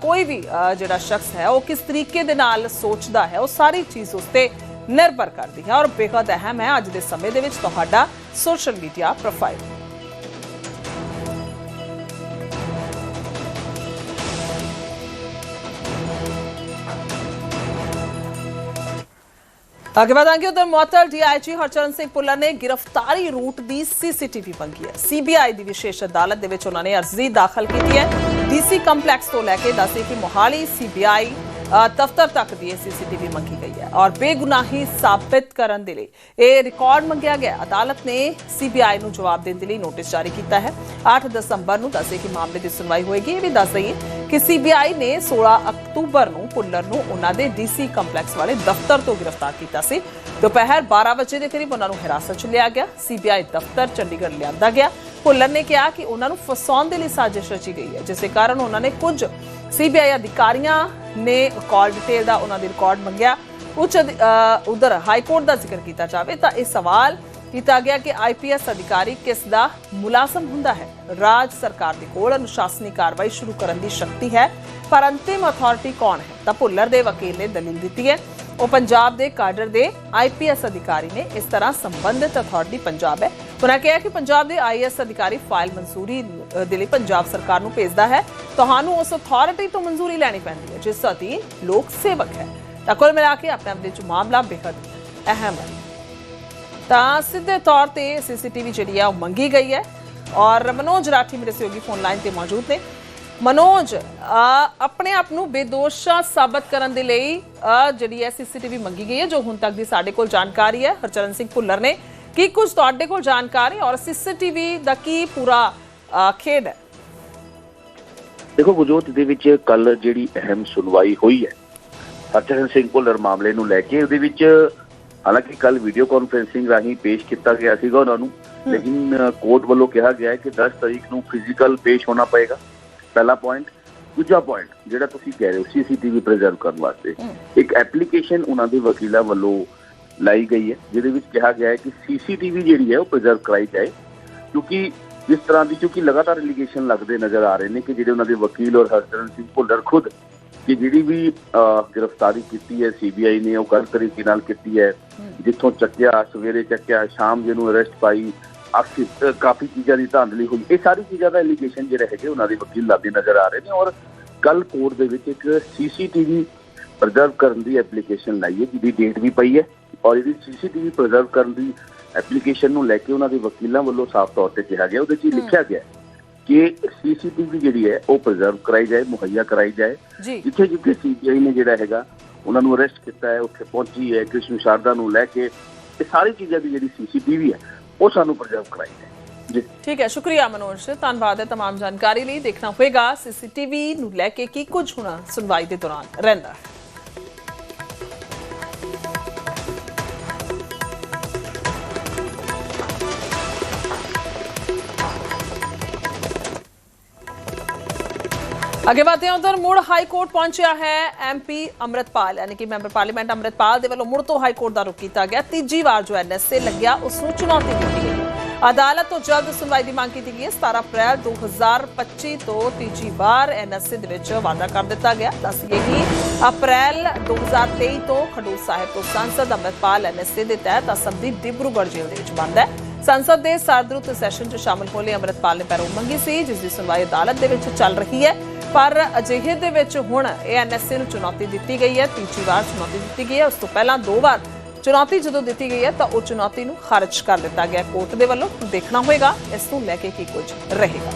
ਕੋਈ ਵੀ ਜਿਹੜਾ ਸ਼ਖਸ ਹੈ ਉਹ ਕਿਸ ਤਰੀਕੇ ਦੇ ਨਾਲ ਸੋਚਦਾ ਹੈ ਉਹ ਸਾਰੀ ਚੀਜ਼ ਉਸ ਤੇ ਨਿਰਭਰ ਕਰਦੀ ਹੈ ਔਰ ਬੇहद ਅਹਿਮ ਹੈ ਅੱਜ ਦੇ ਸਮੇਂ ਦੇ ਵਿੱਚ ਤੁਹਾਡਾ ਸੋਸ਼ਲ ਮੀਡੀਆ ਪ੍ਰੋਫਾਈਲ ਅੱਗੇ ਵਧਾਂਗੇ ਉਧਰ ਮੁਅੱਤਲ ਡੀਆਈਜੀ ਹਰਚਰਨ ਸਿੰਘ ਪੁੱਲਰ ਨੇ ਗ੍ਰਿਫਤਾਰੀ ਰੂਟ ਦੀ ਸੀਸੀਟੀਵੀ ਮੰਗੀ ਹੈ। ਸੀਬੀਆਈ ਦੀ ਵਿਸ਼ੇਸ਼ ਅਦਾਲਤ ਦੇ ਵਿੱਚ ਉਹਨਾਂ ਨੇ ਅਰਜ਼ੀ ਦਾਖਲ ਕੀਤੀ ਹੈ। ਡੀਸੀ ਕੰਪਲੈਕਸ ਤੋਂ ਲੈ ਕੇ ਦੱਸੇ ਕਿ ਮੋਹਾਲੀ ਸੀਬੀਆਈ ਦਫ਼ਤਰ ਤੱਕ ਦੀ ਇਹ ਸੀਸੀਟੀਵੀ ਮੰਗੀ ਗਈ ਹੈ ਔਰ ਬੇਗੁਨਾਹੀ ਸਾਬਿਤ ਕਰਨ ਦੇ ਲਈ ਇਹ ਰਿਕਾਰਡ ਮੰਗਿਆ ਗਿਆ ਅਦਾਲਤ ਨੇ ਸੀਬੀਆਈ ਨੂੰ ਜਵਾਬ ਦੇਣ ਦੇ ਲਈ ਨੋਟਿਸ ਜਾਰੀ ਕੀਤਾ ਹੈ। 8 ਦਸੰਬਰ ਨੂੰ ਦੱਸੇ ਕਿ ਮਾਮਲੇ ਦੀ ਸੁਣਵਾਈ ਹੋਏਗੀ। ਇਹ ਵੀ ਦੱਸ ਦਈਏ ਕਿ ਸੀਬੀਆਈ ਨੇ 16 ਅਕਤੂਬਰ ਨੂੰ ਪੁੱਲਰ ਨੂੰ ਉਹਨਾਂ ਦੇ ਡੀਸੀ ਕੰਪਲੈਕਸ ਵਾਲੇ ਦਫ਼ਤਰ ਤੋਂ ਗ੍ਰਿਫਤਾਰ ਕੀਤਾ ਸੀ। ਦੁਪਹਿਰ 12 ਵਜੇ ਦੇ ਕਰੀਬ ਉਹਨਾਂ ਨੂੰ ਹਿਰਾਸਤ 'ਚ ਲਿਆ ਗਿਆ। ਸੀਬੀਆਈ ਦਫ਼ਤਰ ਚੰਡੀਗੜ੍ਹ ਲਿਆਂਦਾ ਗਿਆ। ਪੁੱਲਰ ਨੇ ਕਿਹਾ ਕਿ ਉਹਨਾਂ ਨੂੰ ਫਸਾਉਣ ਦੇ ਲਈ ਸਾਜ਼ਿਸ਼ ਰਚੀ ਗਈ ਹੈ, ਜਿਸ ਦੇ ਕਾਰਨ ਉਹਨਾਂ ਨੇ ਕੁਝ ਸੀਬੀਆਈ ਅਧਿਕਾਰੀਆਂ ਨੇ ਕਾਲ ਡਿਟੇਲ ਦਾ ਉਹਨਾਂ ਦੀ ਰਿਕਾਰਡ ਮੰਗਿਆ। ਉੱਚ ਉਧਰ ਹਾਈ ਕੋਰਟ ਦਾ ਜ਼ਿਕਰ ਕੀਤਾ ਜਾਵੇ ਤਾਂ ਇਹ ਸਵਾਲ ਕੀਤਾ ਗਿਆ ਕਿ ਆਈਪੀਐਸ ਅਧਿਕਾਰੀ ਕਿਸ ਦਾ ਮੁਲਾਜ਼ਮ ਹੁੰਦਾ ਹੈ। ਰਾਜ ਸਰਕਾਰ ਦੇ ਕੋਲ ਅਨੁਸ਼ਾਸਨੀ ਕਾਰਵਾਈ ਸ਼ੁਰੂ ਕਰਨ ਦੀ ਸ਼ਕਤੀ ਹੈ, ਪਰ ਅੰਤਿਮ ਅਥਾਰਟੀ ਕੌਣ ਹੈ? ਤਾਂ ਭੁੱਲਰ ਦੇ ਵਕੀਲ ਨੇ ਦਲੀਲ ਦਿੱਤੀ ਹੈ। ਉਹ ਪੰਜਾਬ ਦੇ ਕਾਡਰ ਦੇ ਆਈਪੀਐਸ ਅਧਿਕਾਰੀ ਨੇ ਇਸ ਤਰ੍ਹਾਂ ਸੰਬੰਧਿਤ ਅਥਾਰਟੀ ਪੰਜਾਬ ਹੈ। ਉਹਨਾਂ ਕਿਹਾ ਕਿ ਪੰਜਾਬ ਦੇ ਆਈਐਸ ਅਧਿਕਾਰੀ ਫਾਈਲ ਮਨਜ਼ੂਰੀ ਦੇ ਲਈ ਪੰਜਾਬ ਸਰਕਾਰ ਨੂੰ ਭੇਜਦਾ ਹੈ। ਤੁਹਾਨੂੰ ਉਸ ਅਥਾਰਟੀ ਤੋਂ ਮਨਜ਼ੂਰੀ ਲੈਣੀ ਪੈਂਦੀ ਹੈ ਜਿਸ ਅਧੀਨ ਲੋਕ ਸੇਵਕ ਹੈ। ਤਾਂ ਕੁੱਲ ਮਿਲਾ ਕੇ ਆਪਣੇ ਆਪ ਦੇ ਵਿੱਚ ਮਾਮਲਾ ਬੇहद ਅਹਿਮ ਹੈ। ਤਾਂ ਸਿੱਧੇ ਤੌਰ ਤੇ ਸੀਸੀਟੀਵੀ ਜਿਹੜੀ ਹੈ ਉਹ ਮੰਗੀ ਗਈ ਹੈ ਔਰ ਮਨੋਜ ਰਾਠੀ ਮੇਰੇ ਸਹਿਯੋਗੀ ਫੋਨ ਲਾਈਨ ਤੇ ਮੌਜੂਦ ਨੇ। ਮਨੋਜ ਆਪਣੇ ਆਪ ਨੂੰ ਬੇਦੋਸ਼ ਸਾਬਤ ਕਰਨ ਦੇ ਲਈ ਅ, ਜਿਹੜੀ ਹੈ ਸੀਸੀਟੀਵੀ ਮੰਗੀ ਗਈ ਹੈ ਜੋ ਹੁਣ ਤੱਕ ਦੀ ਸਾਡੇ ਕੋਲ ਜਾਣਕਾਰੀ ਹੈ। ਹਰਚਰਨ ਸਿੰਘ ਭੁੱਲਰ ਨੇ ਕੀ ਕੁਝ ਤੁਹਾਡੇ ਕੋਲ ਜਾਣਕਾਰੀ ਔਰ ਸੀਸੀਟੀਵੀ ਦਾ ਕੀ ਪੂਰਾ ਖੇਡ ਹੈ? ਦੇਖੋ ਗੁਜੋਤ ਦੇ ਵਿੱਚ ਕੱਲ ਜਿਹੜੀ ਅਹਿਮ ਸੁਣਵਾਈ ਹੋਈ ਹੈ। ਹਰਚਰਨ ਸਿੰਘ ਭੁੱਲਰ ਮਾਮਲੇ ਨੂੰ ਲੈ ਕੇ ਉਹਦੇ ਵਿੱਚ ਹਾਲਾਂਕਿ ਕੱਲ ਵੀਡੀਓ ਕਾਨਫਰੈਂਸਿੰਗ ਰਾਹੀਂ ਪੇਸ਼ ਕੀਤਾ ਗਿਆ ਸੀਗਾ ਉਹਨਾਂ ਨੂੰ ਲੇਕਿਨ ਕੋਰਟ ਵੱਲੋਂ ਕਿਹਾ ਗਿਆ ਹੈ ਕਿ 10 ਤਰੀਕ ਨੂੰ ਫਿਜ਼ੀਕਲ ਪੇਸ਼ ਹੋਣਾ ਪਏਗਾ। ਪਹਿਲਾ ਪੁਆਇੰਟ ਦੂਜਾ ਪੁਆਇੰਟ ਜਿਹੜਾ ਤੁਸੀਂ ਕਹਿ ਰਹੇ ਹੋ ਸੀਸੀਟੀਵੀ ਪ੍ਰੀਜ਼ਰਵ ਕਰਨ ਵਾਸਤੇ। ਇੱਕ ਐਪਲੀਕੇਸ਼ਨ ਉਹਨਾਂ ਦੇ ਵਕੀਲਾਂ ਵੱਲੋਂ ਲਾਈ ਗਈ ਹੈ ਜਿਹਦੇ ਵਿੱਚ ਕਿਹਾ ਗਿਆ ਹੈ ਕਿ ਸੀਸੀਟੀਵੀ ਜਿਹੜੀ ਹੈ ਉਹ ਪ੍ਰੀਜ਼ਰਵ ਕਰਾਈ ਜਾਏ ਕਿਉਂਕਿ ਜਿਸ ਤਰ੍ਹਾਂ ਦੀ ਕਿਉਂਕਿ ਲਗਾਤਾਰ ਐਲੀਗੇਸ਼ਨ ਲੱਗਦੇ ਨਜ਼ਰ ਆ ਰਹੇ ਨੇ ਕਿ ਜਿਹੜੇ ਉਹਨਾਂ ਦੇ ਵਕੀਲ ਔਰ ਹਰਚਰਨ ਸਿੰਘ ਭੁੱਲਰ ਖੁਦ ਕਿ ਜਿਹੜੀ ਵੀ ਅਹ, ਗ੍ਰਿਫਤਾਰੀ ਕੀਤੀ ਹੈ ਸੀਬੀਆਈ ਨੇ ਉਹ ਗਲਤ ਤਰੀਕੇ ਨਾਲ ਕੀਤੀ ਹੈ ਜਿੱਥੋਂ ਚੱਕਿਆ ਸਵੇਰੇ ਚੱਕਿਆ ਸ਼ਾਮ ਜਿਹਨੂੰ ਅਰੈਸਟ ਪਾਈ ਆਖਿਰ ਕਾਫੀ ਚੀਜ਼ਾਂ ਦੀ ਧਾਂਦਲੀ ਹੋਈ ਇਹ ਸਾਰੀ ਚੀਜ਼ਾਂ ਦਾ ਐਲੀਗੇਸ਼ਨ ਜਿਹੜੇ ਹੈਗੇ ਉਹਨਾਂ ਦੇ ਵਕੀਲ ਲੱਗਦੇ ਨਜ਼ਰ ਆ ਰਹੇ ਨੇ ਔਰ ਕੱਲ ਕੋਰਟ ਦੇ ਵਿੱਚ ਇੱਕ ਸੀਸੀਟੀਵੀ ਪ੍ਰੀਜ਼ਰਵ ਕਰਨ ਦੀ ਐਪਲੀਕੇਸ਼ਨ ਲਾਈ ਹੈ ਜਿਹਦੀ ਡੇਟ ਵੀ ਪਈ ਹੈ। ਔਰ ਇਹਦੀ ਸੀਸੀਟੀਵੀ ਪ੍ਰੀਜ਼ਰਵ ਕਰਨ ਦੀ ਐਪਲੀਕੇਸ਼ਨ ਨੂੰ ਲੈ ਕੇ ਉਹਨਾਂ ਦੇ ਵਕੀਲਾਂ ਵੱਲੋਂ ਸਾਫ਼ ਤੌਰ ਤੇ ਕਿਹਾ ਗਿਆ ਉਹਦੇ 'ਚ ਇਹ ਲਿਖਿਆ ਗਿਆ ਹੈ ਕਿ ਸੀਸੀਟੀਵੀ ਜਿਹੜੀ ਹੈ ਉਹ ਪ੍ਰੀਜ਼ਰਵ ਕਰਾਈ ਜਾਏ ਮੁਹੱਈਆ ਕਰਾਈ ਜਾਏ ਜੀ ਜਿੱਥੇ ਜਿੱਥੇ ਸੀਬੀਆਈ ਨੇ ਜਿਹੜਾ ਹੈਗਾ ਉਹਨਾਂ ਨੂੰ ਅਰੈਸਟ ਕੀਤਾ ਹੈ ਉੱਥੇ ਪਹੁੰਚੀ ਹੈ ਕ੍ਰਿਸ਼ਨ ਸ਼ਾਰਦਾ ਨੂੰ ਲੈ ਕੇ ਇਹ ਸਾਰੀ ਚੀਜ਼ਾਂ ਦੀ ਜਿਹੜੀ ਸੀਸੀਟੀਵੀ ਹੈ ਉਹ ਸਾਨੂੰ ਪ੍ਰੀਜ਼ਰਵ ਕਰਾਈ ਜਾਏ ਜੀ ਠੀਕ ਹੈ ਸ਼ੁਕਰੀਆ ਮਨੋਜ ਧੰਨਵਾਦ ਹੈ तमाम ਜਾਣਕਾਰੀ ਲਈ ਦੇਖਣਾ ਹੋਵੇਗਾ ਸੀਸੀਟੀਵੀ ਨੂੰ ਲੈ ਕੇ ਕੀ ਕੁਝ ਹੋਣਾ ਸੁਣਵਾਈ ਦੇ ਦੌਰਾਨ ਰਹਿੰਦਾ ਅੱਗੇ ਵਧਦੇ ਹਾਂ ਉਧਰ, ਮੁੜ ਹਾਈ ਕੋਰਟ ਪਹੁੰਚਿਆ ਹੈ ਐਮਪੀ ਅੰਮ੍ਰਿਤਪਾਲ, ਯਾਨੀ ਕਿ ਮੈਂਬਰ ਪਾਰਲੀਮੈਂਟ ਅੰਮ੍ਰਿਤਪਾਲ ਦੇ ਵੱਲੋਂ ਮੁੜ ਤੋਂ ਹਾਈ ਕੋਰਟ ਦਾ ਰੁਖ ਕੀਤਾ ਗਿਆ। ਤੀਜੀ ਵਾਰ ਜੋ ਐਨਐਸਏ ਲੱਗਿਆ, ਉਸ ਨੂੰ ਚੁਣੌਤੀ ਦਿੱਤੀ ਗਈ। ਅਦਾਲਤ ਤੋਂ ਜਲਦ ਸੁਣਵਾਈ ਦੀ ਮੰਗ ਕੀਤੀ ਗਈ ਹੈ। 17 ਅਪ੍ਰੈਲ 2025 ਤੋਂ ਤੀਜੀ ਵਾਰ ਐਨਐਸਏ ਦੇ ਵਿੱਚ ਵਾਅਦਾ ਕਰ ਦਿੱਤਾ ਗਿਆ। ਦੱਸੀਏ ਕਿ ਅਪ੍ਰੈਲ 2023 ਤੋਂ ਖਡੂਰ ਸਾਹਿਬ ਤੋਂ ਸੰਸਦ ਅੰਮ੍ਰਿਤਪਾਲ ਐਨਐਸਏ ਦੇ ਤਹਿਤ ਅਸਮ ਦੀ ਡਿਬਰੂਗੜ੍ਹ ਜੇਲ੍ਹ ਦੇ ਵਿੱਚ ਬੰਦ ਹੈ। ਸੰਸਦ ਦੇ ਸਰਦਰੁੱਤ ਸੈਸ਼ਨ 'ਚ ਸ਼ਾਮਲ ਹੋਣ ਲਈ ਅੰਮ੍ਰਿਤਪਾਲ ਨੇ ਪੈਰੋਲ ਮੰਗੀ ਸੀ, ਜਿਸ ਦੀ ਸੁਣਵਾਈ ਅਦਾਲਤ ਦੇ ਵਿੱਚ ਚੱਲ ਰਹੀ ਹੈ। ਪਰ ਅਜਿਹੇ ਦੇ ਵਿੱਚ ਹੁਣ ਇਹ ਐਨਐਸਏ ਨੂੰ ਚੁਣੌਤੀ ਦਿੱਤੀ ਗਈ ਹੈ, ਤੀਜੀ ਵਾਰ ਚੁਣੌਤੀ ਦਿੱਤੀ ਗਈ ਹੈ। ਉਸ ਤੋਂ ਪਹਿਲਾਂ ਦੋ ਵਾਰ ਚੁਣੌਤੀ ਜਦੋਂ ਦਿੱਤੀ ਗਈ ਹੈ, ਤਾਂ ਉਹ ਚੁਣੌਤੀ ਨੂੰ ਖਾਰਜ ਕਰ ਦਿੱਤਾ ਗਿਆ ਕੋਰਟ ਦੇ ਵੱਲੋਂ ਦੇਖਣਾ ਹੋਏਗਾ, ਇਸ ਨੂੰ ਲੈ ਕੇ ਕੀ ਕੁਝ ਰਹੇਗਾ।